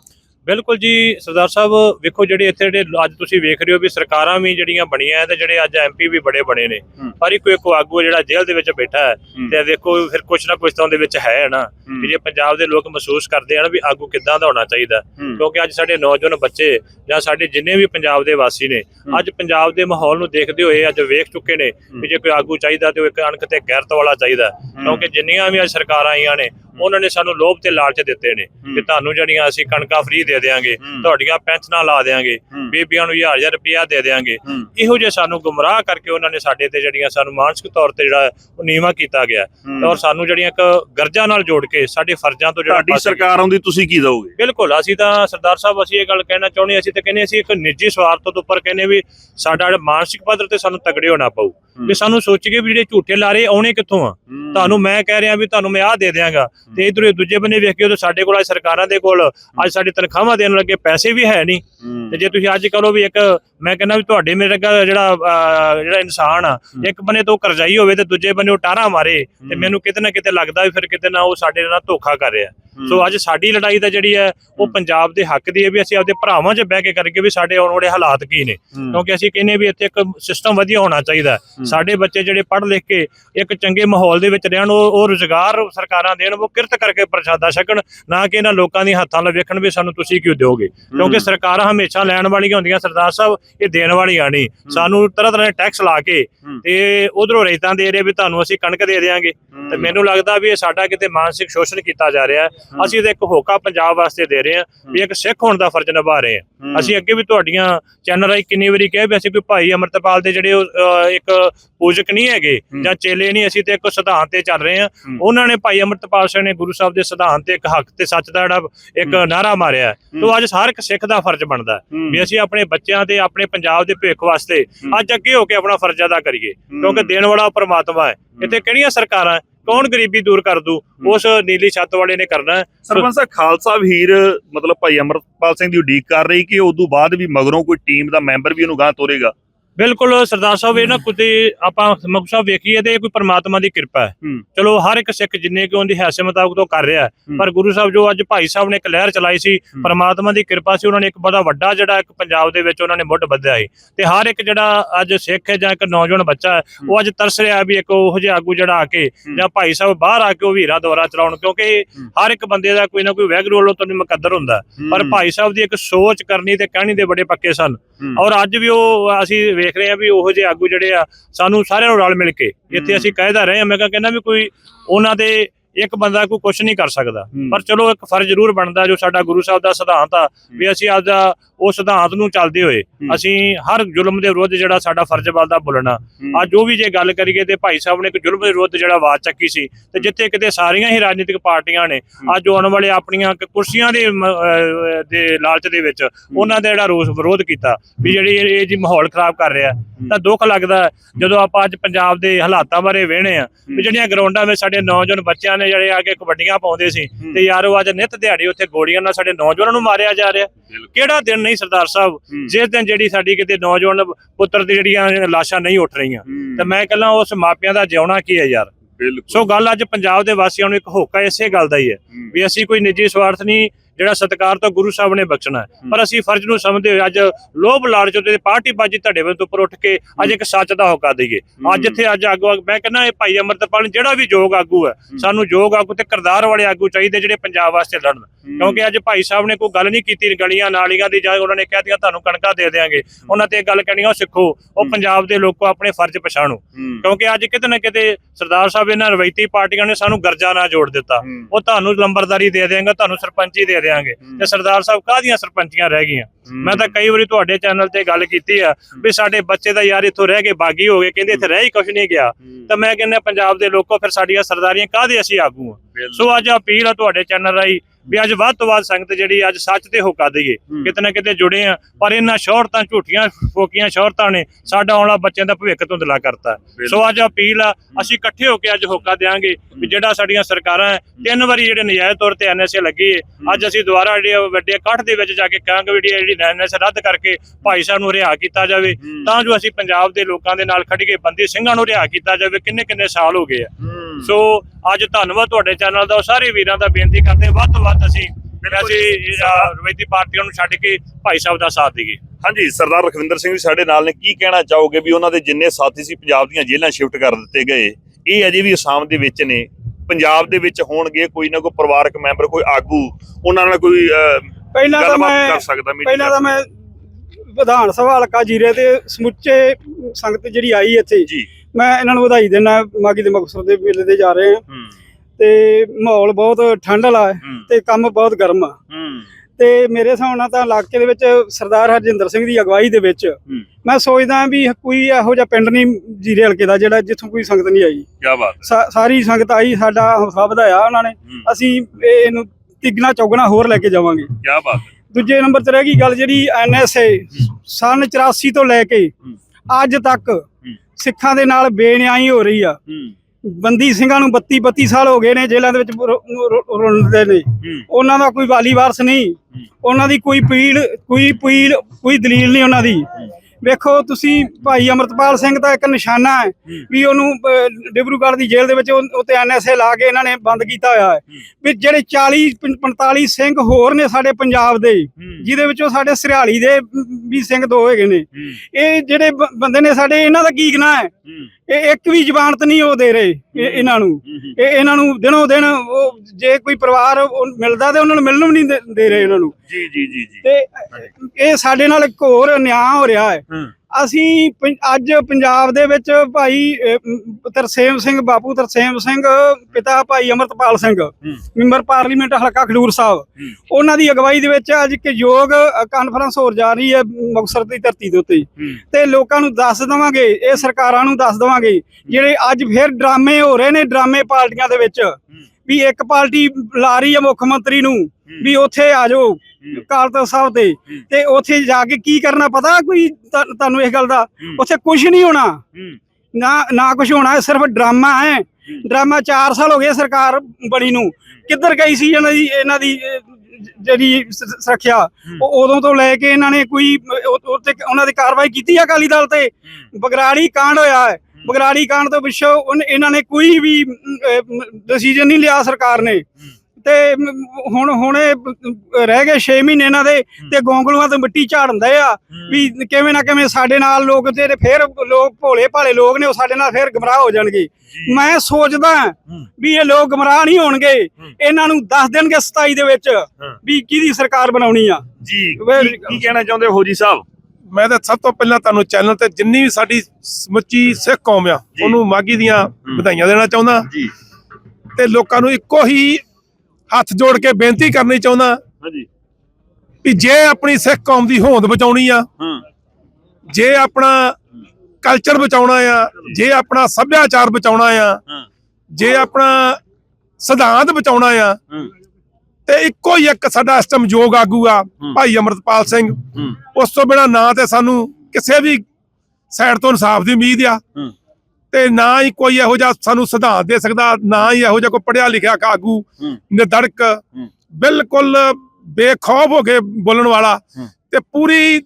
ਬਿਲਕੁਲ ਜੀ ਸਰਦਾਰ ਸਾਹਿਬ ਵੇਖੋ ਜਿਹੜੇ ਇੱਥੇ ਜਿਹੜੇ ਅੱਜ ਤੁਸੀਂ ਵੇਖ ਰਹੇ ਹੋ ਵੀ ਸਰਕਾਰਾਂ ਵੀ ਜਿਹੜੀਆਂ ਬਣੀਆਂ ਤੇ ਜਿਹੜੇ ਅੱਜ ਐਮਪੀ ਵੀ ਬੜੇ ਬਣੇ ਨੇ। ਪਰ ਇੱਕ ਇੱਕ ਆਗੂ ਜਿਹੜਾ ਜੇਲ੍ਹ ਦੇ ਵਿੱਚ ਬੈਠਾ ਹੈ। ਤੇ ਦੇਖੋ ਫਿਰ ਕੁਛ ਨਾ ਕੁਛ ਤਾਂ ਉਹਦੇ ਵਿੱਚ ਹੈ ਨਾ ਕਿ ਜੇ ਪੰਜਾਬ ਦੇ ਲੋਕ ਮਹਿਸੂਸ ਕਰਦੇ ਹਨ ਵੀ ਆਗੂ ਕਿੱਦਾਂ ਦਾ ਹੋਣਾ ਚਾਹੀਦਾ। ਕਿਉਂਕਿ ਅੱਜ ਸਾਡੇ ਨੌਜਵਾਨ ਬੱਚੇ ਜਾਂ ਸਾਡੇ ਜਿੰਨੇ ਵੀ ਪੰਜਾਬ ਦੇ ਵਾਸੀ ਨੇ। ਅੱਜ ਪੰਜਾਬ ਦੇ ਮਾਹੌਲ ਨੂੰ ਦੇਖਦੇ ਹੋਏ ਅੱਜ ਵੇਖ ਚੁੱਕੇ ਨੇ ਵੀ ਜੇ ਕੋਈ ਆਗੂ ਚਾਹੀਦਾ ਤੇ ਉਹ ਇੱਕ ਅਣਖ ਤੇ ਗੈਰਤ ਵਾਲਾ ਚਾਹੀਦਾ ਕਿਉਂਕਿ ਜਿੰਨੀਆਂ ਵੀ ਅੱਜ ਸਰਕਾਰਾਂ ਆਈਆਂ ਨੇ ਉਹਨਾਂ ਨੇ ਸਾਨੂੰ ਲੋਭ ਤੇ ਲਾਲਚ ਦਿੱਤੇ ਨੇ ਕਿ ਤੁਹਾਨੂੰ ਜਿਹੜੀਆਂ ਅਸੀਂ ਕਣਕਾਂ ਫ੍ਰੀ ਦੇ ਦੇਾਂਗੇ ਹੂੰ। ਤੁਹਾਡੀਆਂ ਪੈਨਸ਼ਨਾਂ ਲਾ ਦੇਾਂਗੇ ਹੂੰ। ਬੀਬੀਆਂ ਨੂੰ ਹਜ਼ਾਰ ਹਜ਼ਾਰ ਰੁਪਇਆ ਦੇ ਦੇਾਂਗੇ ਹੂੰ। ਇਹੋ ਜਿਹੇ ਸਾਨੂੰ ਗੁੰਮਰਾਹ ਕਰਕੇ ਉਹਨਾਂ ਨੇ ਸਾਡੇ ਤੇ ਜਿਹੜੀਆਂ ਸਾਨੂੰ ਮਾਨਸਿਕ ਤੌਰ ਤੇ ਜਿਹੜਾ ਉਹ ਨੀਵਾ ਕੀਤਾ ਗਿਆ। ਔਰ ਸਾਨੂੰ ਜਿਹੜੀਆਂ ਇੱਕ ਗਰਜਾਂ ਨਾਲ ਜੋੜ ਕੇ ਸਾਡੇ ਫਰਜ਼ਾਂ ਤੋਂ ਜਿਹੜਾ ਤੁਹਾਡੀ ਪਾਸੇ- ਸਰਕਾਰ ਆਉਂਦੀ ਤੁਸੀਂ ਕੀ ਦਓਗੇ? ਬਿਲਕੁਲ ਅਸੀਂ ਤਾਂ ਸਰਦਾਰ ਸਾਹਿਬ ਅਸੀਂ ਇਹ ਗੱਲ ਕਹਿਣਾ ਚਾਹੁੰਦੇ ਹਾਂ, ਅਸੀਂ ਤਾਂ ਕਹਿੰਦੇ ਅਸੀਂ ਇੱਕ ਨਿੱਜੀ ਸਵਾਰਥ ਤੋਂ ਉੱਪਰ ਕਹਿੰਦੇ ਵੀ ਸਾਡਾ ਮਾਨਸਿਕ ਪੱਧਰ ਤੇ ਸਾਨੂੰ ਤਗੜੇ ਹੋਣਾ ਪਊ ਵੀ ਸਾਨੂੰ ਸੋਚੀਏ ਵੀ ਜਿਹੜੇ ਝੂਠੇ ਲਾਰੇ ਆਉਣੇ ਕਿੱਥੋਂ ਆ? ਤੁਹਾਨੂੰ ਮੈਂ ਕਹਿ ਰਿਹਾ ਵੀ ਤੁਹਾਨੂੰ ਮੈਂ ਆਹ ਦੇ ਦਿਆਂਗਾ। ਤੇ ਇਧਰ ਦੂਜੇ ਬੰਨੇ ਵੇਖਿਓ ਤਾਂ ਸਾਡੇ ਕੋਲ ਅੱਜ ਸਰਕਾਰਾਂ ਦੇ ਕੋਲ ਅੱਜ ਸਾਡੀ ਤਨਖਾਹਾਂ ਦੇਣ ਲੱਗੇ ਪੈਸੇ ਵੀ ਹੈ ਨਹੀਂ। ਤੇ ਜੇ ਤੁਸੀਂ ਅੱਜ ਕਹੋ ਵੀ ਇੱਕ ਮੈਂ ਕਹਿੰਦਾ ਵੀ ਤੁਹਾਡੇ ਮੇਰੇ ਵਰਗਾ ਜਿਹੜਾ ਜਿਹੜਾ ਇਨਸਾਨ ਆ ਇੱਕ ਬੰਨੇ ਤੋਂ ਕਰਜ਼ਾਈ ਹੋਵੇ ਤੇ ਦੂਜੇ ਬੰਨੇ ਉਹ ਟਾਰਾ ਮਾਰੇ ਤੇ ਮੈਨੂੰ ਕਿਤੇ ਨਾ ਕਿਤੇ ਲੱਗਦਾ ਵੀ ਫਿਰ ਕਿਤੇ ਨਾ ਉਹ ਸਾਡੇ ਨਾਲ ਧੋਖਾ ਕਰ ਰਿਹਾ। ਸੋ ਅੱਜ ਸਾਡੀ ਲੜਾਈ ਤਾਂ ਜਿਹੜੀ ਹੈ ਉਹ ਪੰਜਾਬ ਦੇ ਹੱਕ ਦੀ ਹੈ ਵੀ ਅਸੀਂ ਆਪਦੇ ਭਰਾਵਾਂ 'ਚ ਬਹਿ ਕੇ ਕਰਕੇ ਵੀ ਸਾਡੇ ਆਉਣ ਵਾਲੇ ਹਾਲਾਤ ਕੀ ਨੇ। ਕਿਉਂਕਿ ਅਸੀਂ ਕਹਿੰਦੇ ਵੀ ਇੱਥੇ ਇੱਕ ਸਿਸਟਮ ਵਧੀਆ ਹੋਣਾ ਚਾਹੀਦਾ। ਸਾਡੇ ਬੱਚੇ ਜਿਹੜੇ ਪੜ੍ਹ ਲਿਖ ਕੇ ਇੱਕ ਚੰਗੇ ਮਾਹੌਲ ਦੇ ਵਿੱਚ ਰਹਿਣ ਉਹ ਰੁਜ਼ਗਾਰ ਸਰਕਾਰਾਂ ਦੇਣ ਉਹ ਕਿਰਤ ਕਰਕੇ ਪ੍ਰਸ਼ਾਦਾ ਛਕਣ ਨਾ ਕਿ ਇਹਨਾਂ ਲੋਕਾਂ ਦੀ ਹੱਥਾਂ 'ਲ ਵੇਖਣ ਵੀ ਸਾਨੂੰ ਤੁਸੀਂ ਕਿਉਂ ਦਿਓਗੇ? ਕਿਉਂਕਿ ਸਰਕਾਰਾਂ ਹਮੇਸ਼ਾ ਲੈਣ ਵਾਲੀਆਂ ਹੁੰਦੀਆਂ ਸਰਦਾਰ ਸਾਹਿਬ ਇਹ ਦੇਣ ਵਾਲੀਆਂ ਨਹੀਂ। ਸਾਨੂੰ ਤਰ੍ਹਾਂ ਤਰ੍ਹਾਂ ਦੇ ਟੈਕਸ ਲਾ ਕੇ। ਤੇ ਉਧਰੋਂ ਰੇਤਾਂ ਦੇ ਰਹੇ ਵੀ ਤੁਹਾਨੂੰ ਅਸੀਂ ਕਣਕ ਦੇ ਦੇਵਾਂਗੇ ਤੇ ਮੈਨੂੰ ਲੱਗਦਾ ਵੀ ਇਹ ਸਾਡਾ ਕਿਤੇ ਮਾਨਸਿਕ ਸ਼ੋਸ਼ਣ ਕੀਤਾ ਜਾ ਰਿਹਾ ਹੈ। ਅਸੀਂ ਤਾਂ ਇੱਕ ਹੋਕਾ ਪੰਜਾਬ ਵਾਸਤੇ ਦੇ ਰਹੇ ਹਾਂ ਵੀ ਇੱਕ ਸਿੱਖ ਹੋਣ ਦਾ ਫਰਜ਼ ਨਿਭਾ ਰਹੇ ਹਾਂ। ਅਸੀਂ ਅੱਗੇ ਵੀ ਤੁਹਾਡੀਆਂ ਚੈਨਲ ਰਾਹੀਂ ਕਿੰਨੀ ਵਾਰੀ ਕਿਹਾ ਵੀ ਅਸੀਂ ਕੋਈ ਭਾਈ ਅਮਰਤਪਾਲ ਦੇ ਜਿਹੜੇ ਇੱਕ ਪੂਜਕ ਨਹੀਂ ਹੈਗੇ ਜਾਂ ਚੇਲੇ ਨਹੀਂ ਅਸੀਂ ਤੇ ਇੱਕ ਸਿਧਾਂਤ ਤੇ ਚੱਲ ਰਹੇ ਹਾਂ। ਉਹਨਾਂ ਨੇ ਭਾਈ ਅਮਰਤਪਾਲ ਸਿੰਘ ਨੇ ਗੁਰੂ ਸਾਹਿਬ ਦੇ ਸਿਧਾਂਤ ਤੇ ਇੱਕ ਹੱਕ ਤੇ ਸੱਚ ਦਾ ਜਿਹੜਾ ਇੱਕ ਨਾਰਾ ਮਾਰਿਆ। ਤੋ ਅੱਜ ਹਰ ਇੱਕ ਸਿੱਖ ਦਾ ਫਰਜ਼ ਬਣਦਾ ਵੀ ਅਸੀਂ ਆਪਣੇ ਬੱਚਿਆਂ ਤੇ ਆਪਣੇ ਪੰਜਾਬ ਦੇ ਭਵਿੱਖ ਵਾਸਤੇ ਅੱਜ ਅੱਗੇ ਹੋ ਕੇ ਆਪਣਾ ਫਰਜ਼ ਅਦਾ ਕਰੀਏ। ਕਿਉਂਕਿ ਦੇਣ ਵਾਲਾ ਪ੍ਰਮਾਤਮਾ ਹੈ। ਇੱਥੇ ਕਿਹੜੀਆਂ ਸਰਕਾਰਾਂ? ਕੌਣ ਗਰੀਬੀ ਦੂਰ ਕਰ ਦੂ? ਉਸ ਨੀਲੀ ਛੱਤ ਵਾਲੇ ਨੇ ਕਰਨਾ। ਸਰਪੰਚ ਸਾਹਿਬ ਖਾਲਸਾ ਵੀਰ ਮਤਲਬ ਭਾਈ ਅਮਰਪਾਲ ਸਿੰਘ ਦੀ ਉਡੀਕ ਕਰ ਰਹੀ ਕਿ ਉਦੋਂ ਬਾਅਦ ਵੀ ਮਗਰੋਂ ਕੋਈ ਟੀਮ ਦਾ ਮੈਂਬਰ ਵੀ ਉਹਨੂੰ ਗਾਂ ਤੋਰੇਗਾ? ਬਿਲਕੁਲ ਸਰਦਾਰ ਸਾਹਿਬ ਇਹ ਨਾ ਕੁਤੇ ਆਪਾਂ ਮੁਖ ਸਾਹਿਬ ਵੇਖੀਏ ਤੇ ਇਹ ਕੋਈ ਪਰਮਾਤਮਾ ਦੀ ਕਿਰਪਾ ਹੈ। ਚਲੋ ਹਰ ਇੱਕ ਸਿੱਖ ਜਿੰਨੇ ਕਿ ਉਹਦੀ ਹੈਸੀਅਤ ਮੁਤਾਬਕ ਤੋਂ ਕਰ ਰਿਹਾ। ਪਰ ਗੁਰੂ ਸਾਹਿਬ ਜੋ ਅੱਜ ਭਾਈ ਸਾਹਿਬ ਨੇ ਇੱਕ ਲਹਿਰ ਚਲਾਈ ਸੀ ਪਰਮਾਤਮਾ ਦੀ ਕਿਰਪਾ ਸੀ ਉਹਨਾਂ ਨੇ ਇੱਕ ਬੜਾ ਵੱਡਾ ਜਿਹੜਾ ਇੱਕ ਪੰਜਾਬ ਦੇ ਵਿੱਚ ਉਹਨਾਂ ਨੇ ਮੁੱਢ ਬੱਧਿਆ ਹੈ ਤੇ ਹਰ ਇੱਕ ਜਿਹੜਾ ਅੱਜ ਸਿੱਖ ਹੈ ਜਾਂ ਇੱਕ ਨੌਜਵਾਨ ਬੱਚਾ ਹੈ ਉਹ ਅੱਜ ਤਰਸ ਰਿਹਾ ਵੀ ਇੱਕ ਉਹੋ ਜਿਹਾ ਆਗੂ ਜਿਹੜਾ ਆ ਕੇ ਜਾਂ ਭਾਈ ਸਾਹਿਬ ਬਾਹਰ ਆ ਕੇ ਉਹ ਵੀਰਾ ਦੁਆਰਾ ਚਲਾਉਣ ਕਿਉਂਕਿ ਹਰ ਇੱਕ ਬੰਦੇ ਦਾ ਕੋਈ ਨਾ ਕੋਈ ਵੈਗਰੂ ਵੱਲੋਂ ਤੁਹਾਨੂੰ ਮੁਕੱਦਰ ਹੁੰਦਾ। ਪਰ ਭਾਈ ਸਾਹਿਬ ਦੀ ਇੱਕ ਸੋਚ ਕਰਨੀ ਤੇ ਕਹਿਣੀ ਦੇ ਬੜੇ ਪੱਕੇ ਸਨ। ਔਰ ਅੱਜ ਵੀ ਉਹ ਅਸੀਂ ਵੇਖ ਰਹੇ ਹਾਂ ਵੀ ਉਹੋ ਜਿਹੇ ਆਗੂ ਜਿਹੜੇ ਆ ਸਾਨੂੰ ਸਾਰਿਆਂ ਨੂੰ ਰਲ ਮਿਲ ਕੇ ਇੱਥੇ ਅਸੀਂ ਕਹਿਦਾ ਰਹੇ ਹਾਂ ਮੈਂ ਕਿਹਾ ਕਹਿੰਦਾ ਵੀ ਕੋਈ ਉਹਨਾਂ ਦੇ ਇੱਕ ਬੰਦਾ ਕੋਈ ਕੁਝ ਨਹੀਂ ਕਰ ਸਕਦਾ। ਪਰ ਚਲੋ ਇੱਕ ਫਰਜ਼ ਜ਼ਰੂਰ ਬਣਦਾ ਜੋ ਸਾਡਾ ਗੁਰੂ ਸਾਹਿਬ ਦਾ ਸਿਧਾਂਤ ਆ ਵੀ ਅਸੀਂ ਆਪਦਾ ਉਹ ਸਿਧਾਂਤ ਨੂੰ ਚੱਲਦੇ ਹੋਏ। ਅਸੀਂ ਹਰ ਜ਼ੁਲਮ ਦੇ ਵਿਰੁੱਧ ਜਿਹੜਾ ਸਾਡਾ ਫਰਜ਼ ਬਣਦਾ ਬੋਲਣਾ। ਅੱਜ ਜੋ ਵੀ ਜੇ ਗੱਲ ਕਰੀਏ ਤੇ ਭਾਈ ਸਾਹਿਬ ਨੇ ਇੱਕ ਜ਼ੁਲਮ ਦੇ ਵਿਰੁੱਧ ਜਿਹੜਾ ਆਵਾਜ਼ ਚੱਕੀ ਸੀ ਤੇ ਜਿੱਥੇ ਕਿਤੇ ਸਾਰੀਆਂ ਹੀ ਰਾਜਨੀਤਿਕ ਪਾਰਟੀਆਂ ਨੇ ਅੱਜ ਆਉਣ ਵਾਲੇ ਆਪਣੀਆਂ ਕੁਰਸੀਆਂ ਦੇ ਦੇ ਲਾਲਚ ਦੇ ਵਿੱਚ ਉਹਨਾਂ ਦਾ ਜਿਹੜਾ ਰੋਸ ਵਿਰੋਧ ਕੀਤਾ ਵੀ ਜਿਹੜੀ ਇਹ ਜੀ ਮਾਹੌਲ ਖਰਾਬ ਕਰ ਰਿਹਾ ਤਾਂ ਦੁੱਖ ਲੱਗਦਾ ਜਦੋਂ ਆਪਾਂ ਅੱਜ ਪੰਜਾਬ ਦੇ ਹਾਲਾਤਾਂ ਬਾਰੇ ਵੇਹਣੇ ਆ ਵੀ ਜਿਹੜੀਆਂ ਗਰਾਊਂਡਾਂ ਵਿੱਚ ਸਾਡੇ ਨੌਜਵਾਨ ਬੱਚਿਆਂ ਨੇ ਜਿਹੜੇ ਆ ਕੇ ਕਬੱਡੀਆਂ ਪਾਉਂਦੇ ਸੀ ਤੇ ਯਾਰ ਉਹ ਅੱਜ ਨਿਤ ਦਿਹਾੜੀ ਉੱਥੇ ਗੋਲੀਆਂ ਨਾਲ ਸਾਡੇ ਨੌਜਵਾਨਾਂ ਨੂੰ ਮਾਰਿਆ ਜਾ ਰਿਹਾ। ਕਿਹੜਾ ਦਿਨ ਨਹੀਂ ਸਰਦਾਰ ਸਾਹਿਬ ਜਿਸ ਦਿਨ ਜਿਹੜੀ ਸਾਡੀ ਕਿਤੇ ਨੌਜਵਾਨ ਪੁੱਤਰ ਦੀ ਜਿਹੜੀਆਂ ਲਾਸ਼ਾਂ ਨਹੀਂ ਉੱਠ ਰਹੀਆਂ ਤੇ ਮੈਂ ਕਹਿੰਦਾ ਉਸ ਮਾਪਿਆਂ ਦਾ ਜਿਉਣਾ ਕੀ ਹੈ ਯਾਰ? ਸੋ ਗੱਲ ਅੱਜ ਪੰਜਾਬ ਦੇ ਵਾਸੀਆਂ ਨੂੰ ਇੱਕ ਹੋਕਾ ਇਸੇ ਗੱਲ ਦਾ ਹੀ ਹੈ। ਵੀ ਅਸੀਂ ਕੋਈ ਨਿੱਜੀ ਸਵਾਰਥ ਨਹੀਂ ਜਿਹੜਾ ਸਤਕਾਰ ਤਾਂ ਗੁਰੂ ਸਾਹਿਬ ਨੇ ਬਖਸ਼ਣਾ ਪਰ ਅਸੀਂ ਫਰਜ਼ ਨੂੰ ਸਮਝਦੇ ਹੋਏ ਅੱਜ ਲੋਭ ਲਾਲਚ ਤੇ ਪਾਰਟੀ ਬਾਜੀ ਧੜੇ ਤੋਂ ਉੱਪਰ ਉੱਠ ਕੇ ਅੱਜ ਇੱਕ ਸੱਚ ਦਾ ਹੋਕਾ ਦਈਏ। ਅੱਜ ਇੱਥੇ ਅੱਜ ਆਗੂ ਮੈਂ ਕਹਿੰਦਾ ਇਹ ਭਾਈ ਅਮਰਤਪਾਲ ਜਿਹੜਾ ਵੀ ਯੋਗ ਆਗੂ ਹੈ, ਸਾਨੂੰ ਯੋਗ ਆਗੂ ਤੇ ਕਰਦਾਰ ਵਾਲੇ ਆਗੂ ਚਾਹੀਦੇ ਜਿਹੜੇ ਪੰਜਾਬ ਵਾਸਤੇ ਲੜਨ। ਕਿਉਂਕਿ ਅੱਜ ਭਾਈ ਸਾਹਿਬ ਨੇ ਕੋਈ ਗੱਲ ਨਹੀਂ ਕੀਤੀ ਗਲੀਆਂ ਨਾਲੀਆਂ ਦੀ ਜਾਂ ਉਹਨਾਂ ਨੇ ਕਹਿ ਦਿੱਤਾ ਤੁਹਾਨੂੰ ਕਣਕਾਂ ਦੇ ਦੇਾਂਗੇ ਉਹਨਾਂ ਤੇ ਇਹ ਗੱਲ ਕਹਿਣੀ ਉਹ ਸਿੱਖੋ, ਉਹ ਪੰਜਾਬ ਦੇ ਲੋਕੋ ਆਪਣੇ ਫਰਜ਼ ਪਛਾਣੋ। ਕਿਉਂਕਿ ਅੱਜ ਕਿਤੇ ਨਾ ਕਿਤੇ ਸਰਦਾਰ ਸਾਹਿਬ ਇਹਨਾਂ ਰਵੈਤੀ ਪਾਰਟੀਆਂ ਨੇ ਸਾਨੂੰ ਗਰਜਾ ਨਾਲ ਜੋੜ ਦਿੱਤਾ। ਉਹ ਤੁਹਾਨੂੰ ਲੰਬਰਦਾਰੀ ਦੇ ਦੇਵਾਂਗਾ ਤੁਹਾਨੂੰ ਸਰਪੰਚੀ ਦੇ ਦੇਵਾਂਗੇ ਤੇ ਸਰਦਾਰ ਸਾਹਿਬ ਕਾਹਦੀਆਂ ਸਰਪੰਚੀਆਂ ਰਹਿ ਗਈਆਂ? ਮੈਂ ਤਾਂ ਕਈ ਵਾਰੀ ਤੁਹਾਡੇ ਚੈਨਲ ਤੇ ਗੱਲ ਕੀਤੀ ਆ ਵੀ ਸਾਡੇ ਬੱਚੇ ਦਾ ਯਾਰ ਇੱਥੋਂ ਰਹਿ ਕੇ ਬਾਗੀ ਹੋ ਗਏ ਕਹਿੰਦੇ ਇੱਥੇ ਰਹਿ ਹੀ ਕੁਛ ਨਹੀਂ ਗਿਆ। ਤਾਂ ਮੈਂ ਕਹਿੰਦਾ ਪੰਜਾਬ ਦੇ ਲੋਕੋ ਫਿਰ ਸਾਡੀਆਂ ਸਰਦਾਰੀਆਂ ਕਾਹਦੇ ਅਸੀਂ ਆਗੂ ਆ? ਸੋ ਅੱਜ ਅਪੀਲ ਆ ਤੁਹਾਡੇ ਚੈਨਲ ਰਾਹੀਂ ਵੀ ਅੱਜ ਵੱਧ ਤੋਂ ਵੱਧ ਸੰਗਤ ਜਿਹੜੀ ਅੱਜ ਸੱਚ ਤੇ ਹੋਕਾ ਦਈਏ। ਕਿਤੇ ਨਾ ਕਿਤੇ ਜੁੜੇ ਆ ਪਰ ਇਹਨਾਂ ਸ਼ੌਹਰਤਾਂ ਝੂਠੀਆਂ ਫੋਕੀਆਂ ਸ਼ੌਹਰਤਾਂ ਨੇ ਸਾਡਾ ਆਉਣਾ ਬੱਚਿਆਂ ਦਾ ਭਵਿੱਖ ਧੁੰਦਲਾ ਕਰਤਾ। ਸੋ ਅੱਜ ਅਪੀਲ ਆ ਅਸੀਂ ਇਕੱਠੇ ਹੋ ਕੇ ਅੱਜ ਹੋਕਾ ਦੇਾਂਗੇ ਵੀ ਜਿਹੜਾ ਸਾਡੀਆਂ ਸਰਕਾਰਾਂ ਤਿੰਨ ਵਾਰੀ ਜਿਹੜੇ ਨਜਾਇਜ਼ ਤੌਰ ਤੇ ਐਨਐਸਏ ਲੱਗੀ ਹੈ। ਅੱਜ ਅਸੀਂ ਦੁਬਾਰਾ ਜਿਹੜੇ ਵੱਡੇ ਇਕੱਠ ਦੇ ਵਿੱਚ ਜਾ ਕੇ ਕਹਾਂਗੇ ਵੀ ਜਿਹੜੀ ਐਨਐਸਏ ਰੱਦ ਕਰਕੇ ਭਾਈ ਸਾਹਿਬ ਨੂੰ ਰਿਹਾ ਕੀਤਾ ਜਾਵੇ ਤਾਂ ਜੋ ਅਸੀਂ ਪੰਜਾਬ ਦੇ ਲੋਕਾਂ ਦੇ ਨਾਲ ਖੜ ਕੇ ਬੰਦੀ ਸਿੰਘਾਂ ਨੂੰ ਰਿਹਾ ਕੀਤਾ ਜਾਵੇ ਕਿੰਨੇ ਕਿੰਨੇ ਸਾਲ ਹੋ ਗਏ ਆ। ਸੋ ਅੱਜ ਧੰਨਵਾਦ ਤੁਹਾਡੇ ਚੈਨਲ ਦਾ। ਸਾਰੇ ਵੀਰਾਂ ਦਾ ਬੇਨਤੀ ਕਰਦੇ ਵੱਧ ਤੋਂ ਵੱਧ ਅਸੀਂ ਅਸੀਂ ਅ, ਰਵਾਇਤੀ ਪਾਰਟੀਆਂ ਨੂੰ ਛੱਡ ਕੇ ਭਾਈ ਸਾਹਿਬ ਦਾ ਸਾਥ ਦੇਈਏ। ਹਾਂਜੀ ਸਰਦਾਰ ਲਖਵਿੰਦਰ ਸਿੰਘ ਵੀ ਸਾਡੇ ਨਾਲ ਨੇ। ਕੀ ਕਹਿਣਾ ਚਾਹੋਗੇ ਵੀ ਉਹਨਾਂ ਦੇ ਜਿੰਨੇ ਸਾਥੀ ਸੀ ਪੰਜਾਬ ਦੀਆਂ ਜੇਲ੍ਹਾਂ ਸ਼ਿਫਟ ਕਰ ਦਿੱਤੇ ਗਏ? ਇਹ ਅਜੇ ਵੀ ਅਸਾਮ ਦੇ ਵਿੱਚ ਨੇ। ਪੰਜਾਬ ਦੇ ਵਿੱਚ ਹੋਣਗੇ ਕੋਈ ਨਾ ਕੋਈ ਪਰਿਵਾਰਕ ਮੈਂਬਰ ਕੋਈ ਆਗੂ ਉਹਨਾਂ ਨਾਲ ਕੋਈ ਪਹਿਲਾਂ ਤਾਂ ਮੈਂ ਕਰ ਸਕਦਾ meeting ਪਹਿਲਾਂ ਤਾਂ ਮੈਂ ਵਿਧਾਨ ਸਭਾ ਹਲਕਾ ਜੀਰੇ ਦੇ ਸਮੁੱਚੇ ਸੰਗਤ ਜਿਹੜੀ ਆਈ ਇੱਥੇ ਜੀ। ਮੈਂ ਇਹਨਾਂ ਨੂੰ ਵਧਾਈ ਦਿੰਦਾ ਮਾਗੀ ਦੇ ਮਕਸਦ ਦੇ ਮੇਲੇ ਤੇ ਜਾ ਰਹੇ ਹੂੰ। ਤੇ ਮਾਹੌਲ ਬਹੁਤ ਠੰਡਲਾ ਹੈ ਹੂੰ। ਤੇ ਕੰਮ ਬਹੁਤ ਗਰਮ ਆ। ਤੇ ਮੇਰੇ ਹਿਸਾਬ ਨਾਲ ਤਾਂ ਇਲਾਕੇ ਦੇ ਵਿੱਚ ਸਰਦਾਰ ਹਰਜਿੰਦਰ ਸਿੰਘ ਦੀ ਅਗਵਾਈ ਦੇ ਵਿੱਚ ਮੈਂ ਸੋਚਦਾ ਵੀ ਕੋਈ ਇਹੋ ਜਿਹਾ ਪਿੰਡ ਨਹੀਂ ਜੀਰੇ ਹਲਕੇ ਦਾ ਜਿਹੜਾ ਜਿੱਥੋਂ ਕੋਈ ਸੰਗਤ ਨਹੀਂ ਆਈ। ਕੀ ਬਾਤ ਸਾਰੀ ਸੰਗਤ ਆਈ ਸਾਡਾ ਹੌਸਲਾ ਵਧਾਇਆ ਉਹਨਾਂ ਨੇ। ਅਸੀਂ ਇਹ- ਇਹਨੂੰ ਤਿੱਗਣਾ ਚੌਗਣਾ ਹੋਰ ਲੈ ਕੇ ਜਾਵਾਂਗੇ। ਕੀ ਬਾਤ ਦੂਜੇ ਨੰਬਰ ਤੇ ਰਹਿ ਗਈ ਗੱਲ ਜਿਹੜੀ ਐਨਐਸਏ ਸਨ 84 ਤੋਂ ਲੈ ਕੇ ਅੱਜ ਤੱਕ ਸਿੱਖਾਂ ਦੇ ਨਾਲ ਬੇਨਿਆਈ ਹੋ ਰਹੀ ਆ। ਬੰਦੀ ਸਿੰਘਾਂ ਨੂੰ 32 32 ਸਾਲ ਹੋ ਗਏ ਨੇ ਜੇਲ੍ਹਾਂ ਦੇ ਵਿੱਚ ਰੁਲਦੇ ਨੇ। ਉਹਨਾਂ ਦਾ ਕੋਈ ਵਾਲੀ ਵਾਰਸ ਨਹੀਂ। ਉਹਨਾਂ ਦੀ ਕੋਈ ਪੀੜ ਕੋਈ ਪੀੜ ਕੋਈ ਦਲੀਲ ਨਹੀਂ ਉਹਨਾਂ ਦੀ। ਵੇਖੋ ਤੁਸੀਂ ਭਾਈ ਅਮਰਤਪਾਲ ਸਿੰਘ ਦਾ ਇੱਕ ਨਿਸ਼ਾਨਾ ਹੈ ਵੀ ਉਹਨੂੰ ਡਿਬਰੂਗੜ੍ਹ ਦੀ ਜੇਲ੍ਹ ਦੇ ਵਿੱਚ ਉੱਤੇ ਐਨਐਸਏ ਲਾ ਕੇ ਇਹਨਾਂ ਨੇ ਬੰਦ ਕੀਤਾ ਹੋਇਆ ਹੈ। ਵੀ ਜਿਹੜੇ 40 ਪੰ- 45 ਸਿੰਘ ਹੋਰ ਨੇ ਸਾਡੇ ਪੰਜਾਬ ਦੇ ਜਿਹਦੇ ਵਿੱਚੋਂ ਸਾਡੇ ਸਰਿਆਲੀ ਦੇ ਵੀ ਸਿੰਘ ਦੋ ਹੈਗੇ ਨੇ। ਇਹ ਜਿਹੜੇ ਬੰਦੇ ਨੇ ਸਾਡੇ ਇਹਨਾਂ ਦਾ ਕੀ ਗੁਨਾਹ ਹੈ। ਇਹ ਇੱਕ ਵੀ ਜ਼ਮਾਨਤ ਨਹੀਂ ਉਹ ਦੇ ਰਹੇ ਇਹ- ਇਹਨਾਂ ਨੂੰ। ਇਹ ਇਹਨਾਂ ਨੂੰ ਦਿਨੋਂ ਦਿਨ ਉਹ ਜੇ ਕੋਈ ਪਰਿਵਾਰ ਉਹ ਮਿਲਦਾ ਤੇ ਉਹਨਾਂ ਨੂੰ ਮਿਲਣ ਵੀ ਨਹੀਂ ਦੇ- ਦੇ ਰਹੇ ਉਹਨਾਂ ਨੂੰ। ਜੀ ਜੀ ਜੀ ਜੀ। ਤੇ ਇਹ ਸਾਡੇ ਨਾਲ ਇੱਕ ਹੋਰ ਨਿਆਂ ਹੋ ਰਿਹਾ ਹੈ। ਹੂੰ। ਅਸੀਂ ਅੱਜ ਪੰਜਾਬ ਦੇ ਵਿੱਚ ਭਾਈ ਤਰਸੇਮ ਸਿੰਘ ਬਾਪੂ ਤਰਸੇਮ ਸਿੰਘ ਪਿਤਾ ਭਾਈ ਅਮਰਤਪਾਲ ਸਿੰਘ ਮੈਂਬਰ ਪਾਰਲੀਮੈਂਟ ਹਲਕਾ ਖਡੂਰ ਸਾਹਿਬ। ਉਹਨਾਂ ਦੀ ਅਗਵਾਈ ਦੇ ਵਿੱਚ ਅੱਜ ਇੱਕ ਯੋਗ ਕਾਨਫਰੰਸ ਹੋਰ ਜਾ ਰਹੀ ਹੈ ਮੁਕਤਸਰ ਦੀ ਧਰਤੀ ਦੇ ਉੱਤੇ। ਤੇ ਲੋਕਾਂ ਨੂੰ ਦੱਸ ਦਵਾਂਗੇ ਇਹ ਸਰਕਾਰਾਂ ਨੂੰ ਦੱਸ ਦਵਾਂਗੇ ਜਿਹੜੇ ਅੱਜ ਫਿਰ ਡਰਾਮੇ ਹੋ ਰਹੇ ਨੇ ਡਰਾਮੇ ਪਾਰਟੀਆਂ ਦੇ ਵਿੱਚ। ਵੀ ਇੱਕ ਪਾਰਟੀ ਲਾ ਰਹੀ ਹੈ ਮੁੱਖ ਮੰਤਰੀ ਨੂੰ ਵੀ ਉੱਥੇ ਆ ਜਾਓ ਅਕਾਲ ਤਖਤ ਸਾਹਿਬ ਤੇ। ਤੇ ਉੱਥੇ ਜਾ ਕੇ ਕੀ ਕਰਨਾ ਪਤਾ ਕੋਈ ਤੁਹਾ- ਤੁਹਾਨੂੰ ਇਸ ਗੱਲ ਦਾ? ਉੱਥੇ ਕੁਝ ਨਹੀਂ ਹੋਣਾ। ਨਾ ਨਾ ਕੁਝ ਹੋਣਾ ਸਿਰਫ ਡਰਾਮਾ ਹੈ। ਡਰਾਮਾ 4 ਸਾਲ ਹੋ ਗਏ ਸਰਕਾਰ ਬਣੀ ਨੂੰ। ਕਿੱਧਰ ਗਈ ਸੀ ਇਹਨਾਂ ਦੀ ਇਹਨਾਂ ਦੀ ਜਿਹੜੀ ਸੁਰੱਖਿਆ? ਉਹ ਉਦੋਂ ਤੋਂ ਲੈ ਕੇ ਇਹਨਾਂ ਨੇ ਕੋਈ ਉਹਨਾਂ ਦੀ ਕਾਰਵਾਈ ਕੀਤੀ ਆ ਅਕਾਲੀ ਦਲ ਤੇ? ਬਗਰਾੜੀ ਕਾਂਡ ਹੋਇਆ ਹੈ। ਬਗਰਾੜੀ ਕਾਂਡ ਤੋਂ ਪਿੱਛੋਂ ਉਹਨ- ਇਹਨਾਂ ਨੇ ਕੋਈ ਵੀ ਡਿਸੀਜਨ ਨਹੀਂ ਲਿਆ ਸਰਕਾਰ ਨੇ। ਤੇ ਮ- ਹੁਣ ਹੁਣ ਰਹਿ ਗਏ 6 ਮਹੀਨੇ ਇਹਨਾਂ ਦੇ ਤੇ ਗੋਂਗਲੂਆਂ ਤੋਂ ਮਿੱਟੀ ਝਾੜਦੇ ਆ। ਵੀ ਕਿਵੇਂ ਨਾ ਕਿਵੇਂ ਸਾਡੇ ਨਾਲ ਲੋਕ ਜਿਹੜੇ ਫੇਰ ਲੋਕ ਭੋਲੇ ਭਾਲੇ ਲੋਕ ਨੇ ਉਹ ਸਾਡੇ ਨਾਲ ਫੇਰ ਗਮਰਾਹ ਹੋ ਜਾਣਗੇ। ਮੈਂ ਸੋਚਦਾ ਵੀ ਇਹ ਲੋਕ ਗਮਰਾਹ ਨਹੀਂ ਹੋਣਗੇ। ਇਹਨਾਂ ਨੂੰ ਦੱਸ ਦੇਣਗੇ 27 ਦੇ ਵਿੱਚ ਵੀ ਕਿਹਦੀ ਸਰਕਾਰ ਬਣਾਉਣੀ ਆ। ਜੀ ਕੀ ਕੀ ਕਹਿਣਾ ਚਾਹੁੰਦੇ ਹੋ ਜੀ ਸਾਹਿਬ? ਮੈਂ ਤਾਂ ਸਭ ਤੋਂ ਪਹਿਲਾਂ ਤੁਹਾਨੂੰ ਚੈਨਲ ਤੇ ਜਿੰਨੀ ਵੀ ਸਾਡੀ ਸਮੁੱਚੀ ਸਿੱਖ ਕੌਮ ਆ। ਉਹਨੂੰ ਮਾਗੀ ਦੀਆਂ ਵਧਾਈਆਂ ਦੇਣਾ ਚਾਹੁੰਦਾ। ਜੀ। ਤੇ ਲੋਕਾਂ ਨੂੰ ਇੱਕੋ ਹੀ ਹੱਥ ਜੋੜ ਕੇ ਬੇਨਤੀ ਕਰਨੀ ਚਾਹੁੰਦਾ ਹਾਂਜੀ। ਵੀ ਜੇ ਆਪਣੀ ਸਿੱਖ ਕੌਮ ਦੀ ਹੋਂਦ ਬਚਾਉਣੀ ਆ ਹਾਂ। ਜੇ ਆਪਣਾ ਕਲਚਰ ਬਚਾਉਣਾ ਆ ਜੇ ਆਪਣਾ ਸੱਭਿਆਚਾਰ ਬਚਾਉਣਾ ਆ ਹਾਂ। ਜੇ ਆਪਣਾ ਸਿਧਾਂਤ ਬਚਾਉਣਾ ਆ ਹੂੰ। ਤੇ ਇੱਕੋ ਹੀ ਇੱਕ ਸਾਡਾ ਇਸ ਟਾਈਮ ਯੋਗ ਆਗੂ ਆ ਭਾਈ ਅਮਰਤਪਾਲ ਸਿੰਘ। ਉਸ ਤੋਂ ਬਿਨਾ ਨਾ ਤੇ ਸਾਨੂੰ ਕਿਸੇ ਵੀ ਸਾਈਡ ਤੋਂ ਇਨਸਾਫ ਦੀ ਉਮੀਦ ਆ। ਤੇ ਨਾ ਹੀ ਕੋਈ ਇਹੋ ਜਿਹਾ ਸਾਨੂੰ ਸਿਧਾਂਤ ਦੇ ਸਕਦਾ ਨਾ ਹੀ ਇਹੋ ਜਿਹਾ ਕੋਈ ਪੜਿਆ ਲਿਖਿਆ ਆਗੂ ਹੂੰ। ਨਿਰਧੜਕ ਬਿਲਕੁਲ ਬੇਖੌਫ ਹੋ ਕੇ ਬੋਲਣ ਵਾਲਾ। ਤੇ ਪੂਰੀ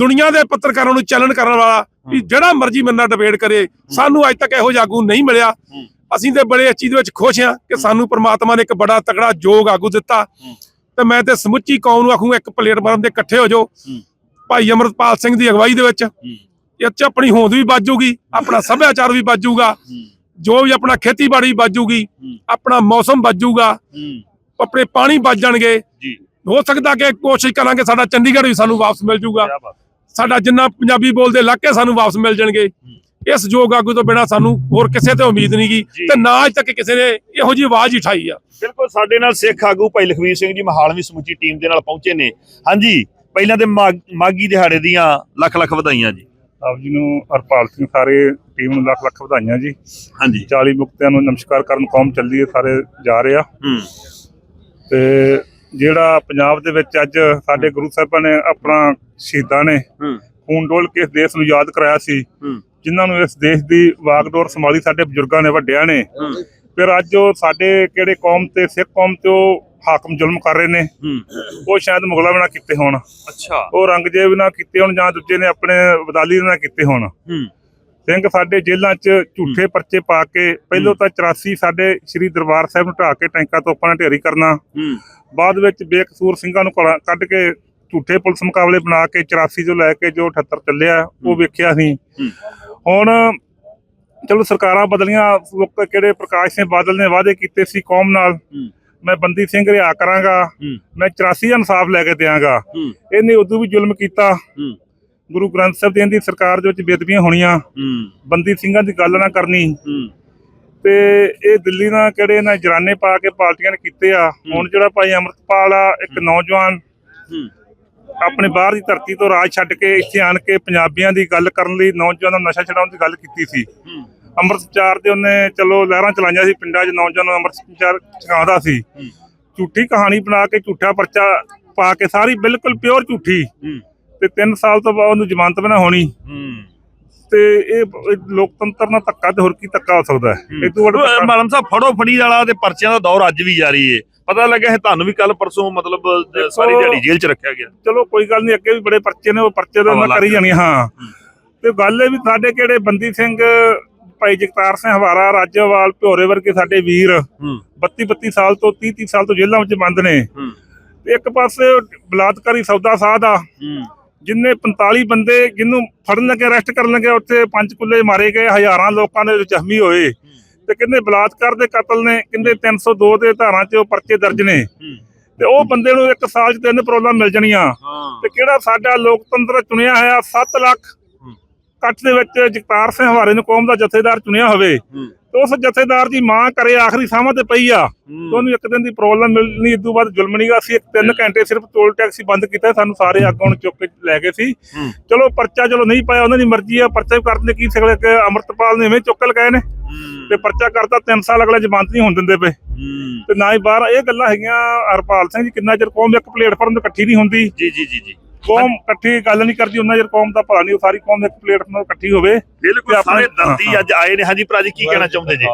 ਦੁਨੀਆ ਦੇ ਪੱਤਰਕਾਰਾਂ ਨੂੰ ਚੈਲੰਜ ਕਰਨ ਵਾਲਾ ਵੀ ਜਿਹੜਾ ਮਰਜ਼ੀ ਮੇਰੇ ਨਾਲ ਡਿਬੇਟ ਕਰੇ। ਸਾਨੂੰ ਅੱਜ ਤੱਕ ਇਹੋ ਜਿਹਾ ਆਗੂ ਨਹੀਂ ਮਿਲਿਆ। ਅਸੀਂ ਤੇ ਬੜੇ ਚੀਜ਼ ਦੇ ਵਿੱਚ ਖੁਸ਼ ਹਾਂ ਕਿ ਸਾਨੂੰ ਪ੍ਰਮਾਤਮਾ ਨੇ ਇੱਕ ਬੜਾ ਤਕੜਾ ਯੋਗ ਆਗੂ ਦਿੱਤਾ। ਤੇ ਮੈਂ ਤੇ ਸਮੁੱਚੀ ਕੌਮ ਨੂੰ ਆਖੂੰ ਇੱਕ ਪਲੇਟਫਾਰਮ ਤੇ ਇਕੱਠੇ ਹੋ ਜਾਓ। ਭਾਈ ਅਮਰਪਾਲ ਸਿੰਘ ਦੀ ਅਗਵਾਈ ਦੇ ਵਿੱਚ। ਇਹ ਚ ਆਪਣੀ ਹੋਂਦ ਵੀ ਬਾਜੂਗੀ ਆਪਣਾ ਸੱਭਿਆਚਾਰ ਵੀ ਬਾਜੂਗਾ ਜੋ ਵੀ ਆਪਣਾ ਖੇਤੀਬਾੜੀ ਬਾਜੂਗੀ ਆਪਣਾ ਮੌਸਮ ਬਾਜੂਗਾ ਆਪਣੇ ਪਾਣੀ ਬਚ ਜਾਣਗੇ। ਹੋ ਸਕਦਾ ਕਿ ਕੋਸ਼ਿਸ਼ ਕਰਾਂਗੇ ਸਾਡਾ ਚੰਡੀਗੜ੍ਹ ਵੀ ਸਾਨੂੰ ਵਾਪਸ ਮਿਲ ਜਾਊਗਾ। ਸਾਡਾ ਜਿੰਨਾ ਪੰਜਾਬੀ ਬੋਲਦੇ ਇਲਾਕੇ ਸਾਨੂੰ ਵਾਪਸ ਮਿਲ ਜਾਣਗੇ। ਇਸ ਯੋਗ ਆਗੂ ਤੋਂ ਬਿਨਾ ਸਾਨੂੰ ਹੋਰ ਕਿਸੇ ਤੇ ਉਮੀਦ ਨਹੀਂਗੀ ਜੀ। ਤੇ ਨਾ ਅੱਜ ਤੱਕ ਕਿਸੇ ਨੇ ਇਹੋ ਜੀ ਆਵਾਜ਼ ਉਠਾਈ ਆ। ਬਿਲਕੁਲ ਸਾਡੇ ਨਾਲ ਸਿੱਖ ਆਗੂ ਭਾਈ ਲਖਵੀਰ ਸਿੰਘ ਜੀ ਮਹਾਲ ਵੀ ਸਮੁੱਚੀ ਟੀਮ ਦੇ ਨਾਲ ਪਹੁੰਚੇ ਨੇ। ਹਾਂਜੀ ਪਹਿਲਾਂ ਤੇ ਮਾਗ- ਦਿਹਾੜੇ ਦੀਆਂ ਲੱਖ ਲੱਖ ਵਧਾਈਆਂ ਜੀ। ਆਪ ਜੀ ਨੂੰ ਹਰਪਾਲ ਸਿੰਘ ਸਾਰੇ ਟੀਮ ਨੂੰ ਲੱਖ ਲੱਖ ਵਧਾਈਆਂ ਜੀ। ਹਾਂਜੀ। 40 ਮੁਕਤਿਆਂ ਨੂੰ ਨਮਸਕਾਰ ਕਰਨ ਕੌਮ ਚੱਲੀ ਹੈ ਸਾਰੇ ਜਾ ਰਹੇ ਆ। ਹੂੰ। ਤੇ ਜਿਹੜਾ ਪੰਜਾਬ ਦੇ ਵਿੱਚ ਅੱਜ ਸਾਡੇ ਗੁਰੂ ਸਾਹਿਬਾਂ ਨੇ ਆਪਣਾ ਸ਼ਹੀਦਾਂ ਨੇ ਹੂੰ। ਖੂਨ ਡੋਲ ਕੇ ਦੇਸ਼ ਨੂੰ ਯਾਦ ਕਰਾਇਆ ਸੀ। ਹੂੰ। ਜਿਨ੍ਹਾਂ ਨੂੰ ਇਸ ਦੇਸ਼ ਦੀ ਵਾਗਡੋਰ ਸੰਭਾਲੀ ਸਾਡੇ ਬਜ਼ੁਰਗਾਂ ਨੇ ਵੱਡਿਆਂ ਨੇ। ਫਿਰ ਅੱਜ ਉਹ ਸਾਡੇ ਕਿਹੜੇ ਕੌਮ ਤੇ ਸਿੱਖ ਕੌਮ ਤੇ ਉਹ ਹਾਕਮ ਜ਼ੁਲਮ ਕਰ ਰਹੇ ਨੇ। ਉਹ ਸ਼ਾਇਦ ਮੁਗਲਾਂ ਵੀ ਨਾ ਕੀਤੇ ਹੋਣ। ਅੱਛਾ। ਉਹ ਰੰਗਜੇਬ ਨਾ ਕੀਤੇ ਹੋਣ ਜਾਂ ਦੂਜੇ ਨੇ ਆਪਣੇ ਵਦਾਲੀ ਨਾਲ ਕੀਤੇ ਹੋਣ। ਸਿੰਘ ਸਾਡੇ ਜੇਲ੍ਹਾਂ 'ਚ ਝੂਠੇ ਪਰਚੇ ਪਾ ਕੇ ਪਹਿਲੋਂ ਤਾਂ 84 ਸਾਡੇ ਸ੍ਰੀ ਦਰਬਾਰ ਸਾਹਿਬ ਨੂੰ ਢਾਹ ਕੇ ਟੈਂਕਾਂ ਤੋਂ ਆਪਾਂ ਢੇਰੀ ਕਰਨਾ। ਬਾਅਦ ਵਿੱਚ ਬੇਕਸੂਰ ਸਿੰਘਾਂ ਨੂੰ ਕੱਢ ਕੇ ਝੂਠੇ ਪੁਲਿਸ ਮੁਕਾਬਲੇ ਬਣਾ ਕੇ 84 ਤੋਂ ਲੈ ਕੇ ਜੋ 78 ਚੱਲਿਆ ਉਹ ਵੇਖਿਆ ਸੀ। ਹੁਣ ਚਲੋ ਸਰਕਾਰਾਂ ਬਦਲੀਆਂ ਲੋਕ ਕਿਹੜੇ ਪ੍ਰਕਾਸ਼ ਸਿੰਘ ਬਾਦਲ ਨੇ ਵਾਅਦੇ ਕੀਤੇ ਸੀ ਕੌਮ ਨਾਲ। ਮੈਂ ਬੰਦੀ ਸਿੰਘ ਰਿਹਾ ਕਰਾਂਗਾ। ਮੈਂ 84 ਦਾ ਇਨਸਾਫ ਲੈ ਕੇ ਦਿਆਂਗਾ। ਹੂੰ। ਇਹਨੇ ਉਦੋਂ ਵੀ ਜ਼ੁਲਮ ਕੀਤਾ। ਗੁਰੂ ਗ੍ਰੰਥ ਸਾਹਿਬ ਦੀ ਇਹਦੀ ਸਰਕਾਰ ਦੇ ਵਿੱਚ ਬੇਦਬੀਆਂ ਹੋਣੀਆਂ। ਬੰਦੀ ਸਿੰਘਾਂ ਦੀ ਗੱਲ ਨਾ ਕਰਨੀ। ਤੇ ਇਹ ਦਿੱਲੀ ਨਾਲ ਕਿਹੜੇ ਨਾ ਜਰਾਨੇ ਪਾ ਕੇ ਪਾਰਟੀਆਂ ਨੇ ਕੀਤੇ ਆ। ਹੁਣ ਜਿਹੜਾ ਭਾਈ ਅਮਰਤਪਾਲ ਆ ਇੱਕ ਨੌਜਵਾਨ। ਆਪਣੇ ਬਾਹਰ ਦੀ ਧਰਤੀ ਤੋਂ ਰਾਜ ਛੱਡ ਕੇ ਇੱਥੇ ਆਣ ਕੇ ਪੰਜਾਬੀਆਂ ਦੀ ਗੱਲ ਕਰਨ ਲਈ ਨੌਜਵਾਨਾਂ ਨੂੰ ਨਸ਼ਾ ਛਡਾਉਣ ਦੀ ਗੱਲ ਕੀਤੀ ਸੀ। ਹੂੰ। ਅੰਮ੍ਰਿਤਚਾਰ ਦੇ ਉਹਨੇ ਚਲੋ ਲਹਿਰਾਂ ਚਲਾਈਆਂ ਸੀ ਪਿੰਡਾਂ 'ਚ ਨੌਜਵਾਨਾਂ ਨੂੰ ਅੰਮ੍ਰਿਤਚਾਰ ਛਕਾਉਂਦਾ ਸੀ। ਹੂੰ। ਝੂਠੀ ਕਹਾਣੀ ਬਣਾ ਕੇ ਝੂਠਾ ਪਰਚਾ ਪਾ ਕੇ ਸਾਰੀ ਬਿਲਕੁਲ ਪਿਓਰ ਝੂਠੀ। ਹੂੰ। ਤੇ 3 ਸਾਲ ਤੋਂ ਬਾਅਦ ਉਹਨੂੰ ਜ਼ਮਾਨਤ ਨਾ ਹੋਣੀ। ਹੂੰ। ਤੇ ਇਹ ਲੋਕਤੰਤਰ ਨਾਲ ਧੱਕਾ ਤੇ ਹੋਰ ਕੀ ਧੱਕਾ ਹੋ ਸਕਦਾ ਹੈ? ਇਹ ਤੋਂ ਵੱਡਾ ਮਾਲਮ ਸਾਹਿਬ ਫੜੋ ਫੜੀ ਵਾਲਾ ਤੇ ਪਰਚਿਆਂ ਦਾ ਦੌਰ ਅੱਜ ਵੀ ਜਾਰੀ ਏ। ਪਤਾ ਲੱਗਿਆ ਹੈ ਤੁਹਾਨੂੰ ਵੀ ਕੱਲ ਪਰਸੋਂ ਮਤਲਬ ਸਾਰੀ ਦੇਖੋ- ਦਿਹਾੜੀ ਜੇਲ੍ਹ 'ਚ ਰੱਖਿਆ ਗਿਆ। ਚਲੋ ਕੋਈ ਗੱਲ ਨਹੀਂ ਅੱਗੇ ਵੀ ਬੜੇ ਪਰਚੇ ਨੇ ਉਹ ਪਰਚੇ ਦਾ ਮੈਂ ਹਵਾਲਾ ਕਰੀ ਜਾਣੀ ਹਾਂ। ਤੇ ਗੱਲ ਇਹ ਵੀ ਸਾਡੇ ਕਿਹੜੇ ਬੰਦੀ ਸਿੰਘ ਭਾਈ ਜਗਤਾਰ ਸਿੰਘ ਹਵਾਰਾ ਰਾਜੋਵਾਲ ਭਿਓਰੇ ਵਰਗੇ ਸਾਡੇ ਵੀਰ ਹੂੰ। 32 32 ਸਾਲ ਤੋਂ 30 30 ਸਾਲ ਤੋਂ ਜੇਲ੍ਹਾਂ ਵਿੱਚ ਬੰਦ ਨੇ। ਹੂੰ। ਤੇ ਇੱਕ ਪਾਸੇ ਬਲਾਤਕਾਰੀ ਸੌਦਾ ਸਾਧ ਆ ਹੂੰ। ਜਿੰਨੇ 45 ਬੰਦੇ ਜਿਹਨੂੰ ਫੜਨ ਲੱਗੇ ਅਰੈਸਟ ਕਰਨ ਲੱਗੇ ਉੱਥੇ ਪੰਜ ਕੁੱਲੇ ਮਾਰੇ ਗਏ ਹਜ਼ਾਰਾਂ ਲੋਕਾਂ ਦੇ ਜ਼ਖਮੀ ਹੋਏ। ਤੇ ਕਹਿੰਦੇ ਬਲਾਤਕਾਰ ਦੇ ਕਤਲ ਨੇ ਕਹਿੰਦੇ 302 ਦੇ ਧਾਰਾਂ 'ਚ ਉਹ ਪਰਚੇ ਦਰਜ ਨੇ। ਤੇ ਉਹ ਬੰਦੇ ਨੂੰ ਇੱਕ ਸਾਲ 'ਚ ਤਿੰਨ ਪ੍ਰੋਬਲਮ ਮਿਲ ਜਾਣੀਆਂ। ਤੇ ਕਿਹੜਾ ਸਾਡਾ ਲੋਕਤੰਤਰ ਚੁਣਿਆ ਹੋਇਆ 7 ਲੱਖ। ਇਕੱਠ ਦੇ ਵਿੱਚ ਜਗਤਾਰ ਸਿੰਘ ਹਵਾਰੇ ਨੂੰ ਕੌਮ ਦਾ ਜਥੇਦਾਰ ਚੁਣਿਆ ਹੋਵੇ। ਤੇ ਉਸ ਜਥੇਦਾਰ ਦੀ ਮਾਂ ਕਰੇ ਆਖਰੀ ਸਾਹਾਂ ਤੇ ਪਈ ਆ। ਤੇ ਉਹਨੂੰ ਇੱਕ ਦਿਨ ਦੀ ਪ੍ਰੋਬਲਮ ਮਿਲਣੀ ਇਸ ਤੋਂ ਬਾਅਦ ਜ਼ੁਲਮ ਨਹੀਂ ਗਾ ਅਸੀਂ ਇੱਕ ਤਿੰਨ ਘੰਟੇ ਸਿਰਫ ਟੋਲ ਟੈਕਸੀ ਬੰਦ ਕੀਤਾ ਸਾਨੂੰ ਸਾਰੇ ਅੱਗੋਂ ਚੁੱਕ ਕੇ ਲੈ ਗਏ ਸੀ। ਚਲੋ ਪਰਚਾ ਚਲੋ ਨਹੀਂ ਪਾਇਆ ਉਹਨਾਂ ਦੀ ਮਰਜ਼ੀ ਆ। ਪਰਚਾ ਵੀ ਕਰਨ ਦੇ ਕੀ ਸਕਦੇ ਕਿ ਅਮਰਤਪਾਲ ਨੇ ਐਵੇਂ ਚੁੱਕ ਲਗਾਏ ਨੇ। ਤੇ ਪਰਚਾ ਕਰਤਾ 3 ਸਾਲ ਅਗਲੇ ਜ਼ਮਾਨਤ ਨਹੀਂ ਹੋਣ ਦਿੰਦੇ ਪਏ। ਤੇ ਨਾ ਹੀ ਬਾਹਰ ਇਹ ਗੱਲਾਂ ਹੈਗੀਆਂ ਹਰਪਾਲ ਸਿੰਘ ਜੀ ਕਿੰਨਾ ਚਿਰ ਕੌਮ ਇੱਕ ਪਲੇਟਫਾਰਮ ਤੇ ਇਕੱਠੀ ਨਹੀਂ ਹੁੰਦੀ। ਜੀ ਜੀ ਜੀ ਜੀ। ਕੌਮ ਇਕੱਠੀ ਗੱਲ ਨਹੀਂ ਕਰਦੀ ਉਹਨਾਂ ਚਿਰ ਕੌਮ ਦਾ ਭਲਾ ਨਹੀਂ ਸਾਰੀ ਕੌਮ ਇੱਕ ਪਲੇਟਫਾਰਮ ਇਕੱਠੀ ਹੋਵੇ ਬਿਲਕੁਲ ਸਾਰੇ ਦਰਦੀ ਅੱਜ ਆਏ ਨੇ। ਹਾਂਜੀ ਭਰਾ ਜੀ ਕੀ ਕਹਿਣਾ ਚਾਹੁੰਦੇ ਜੀ?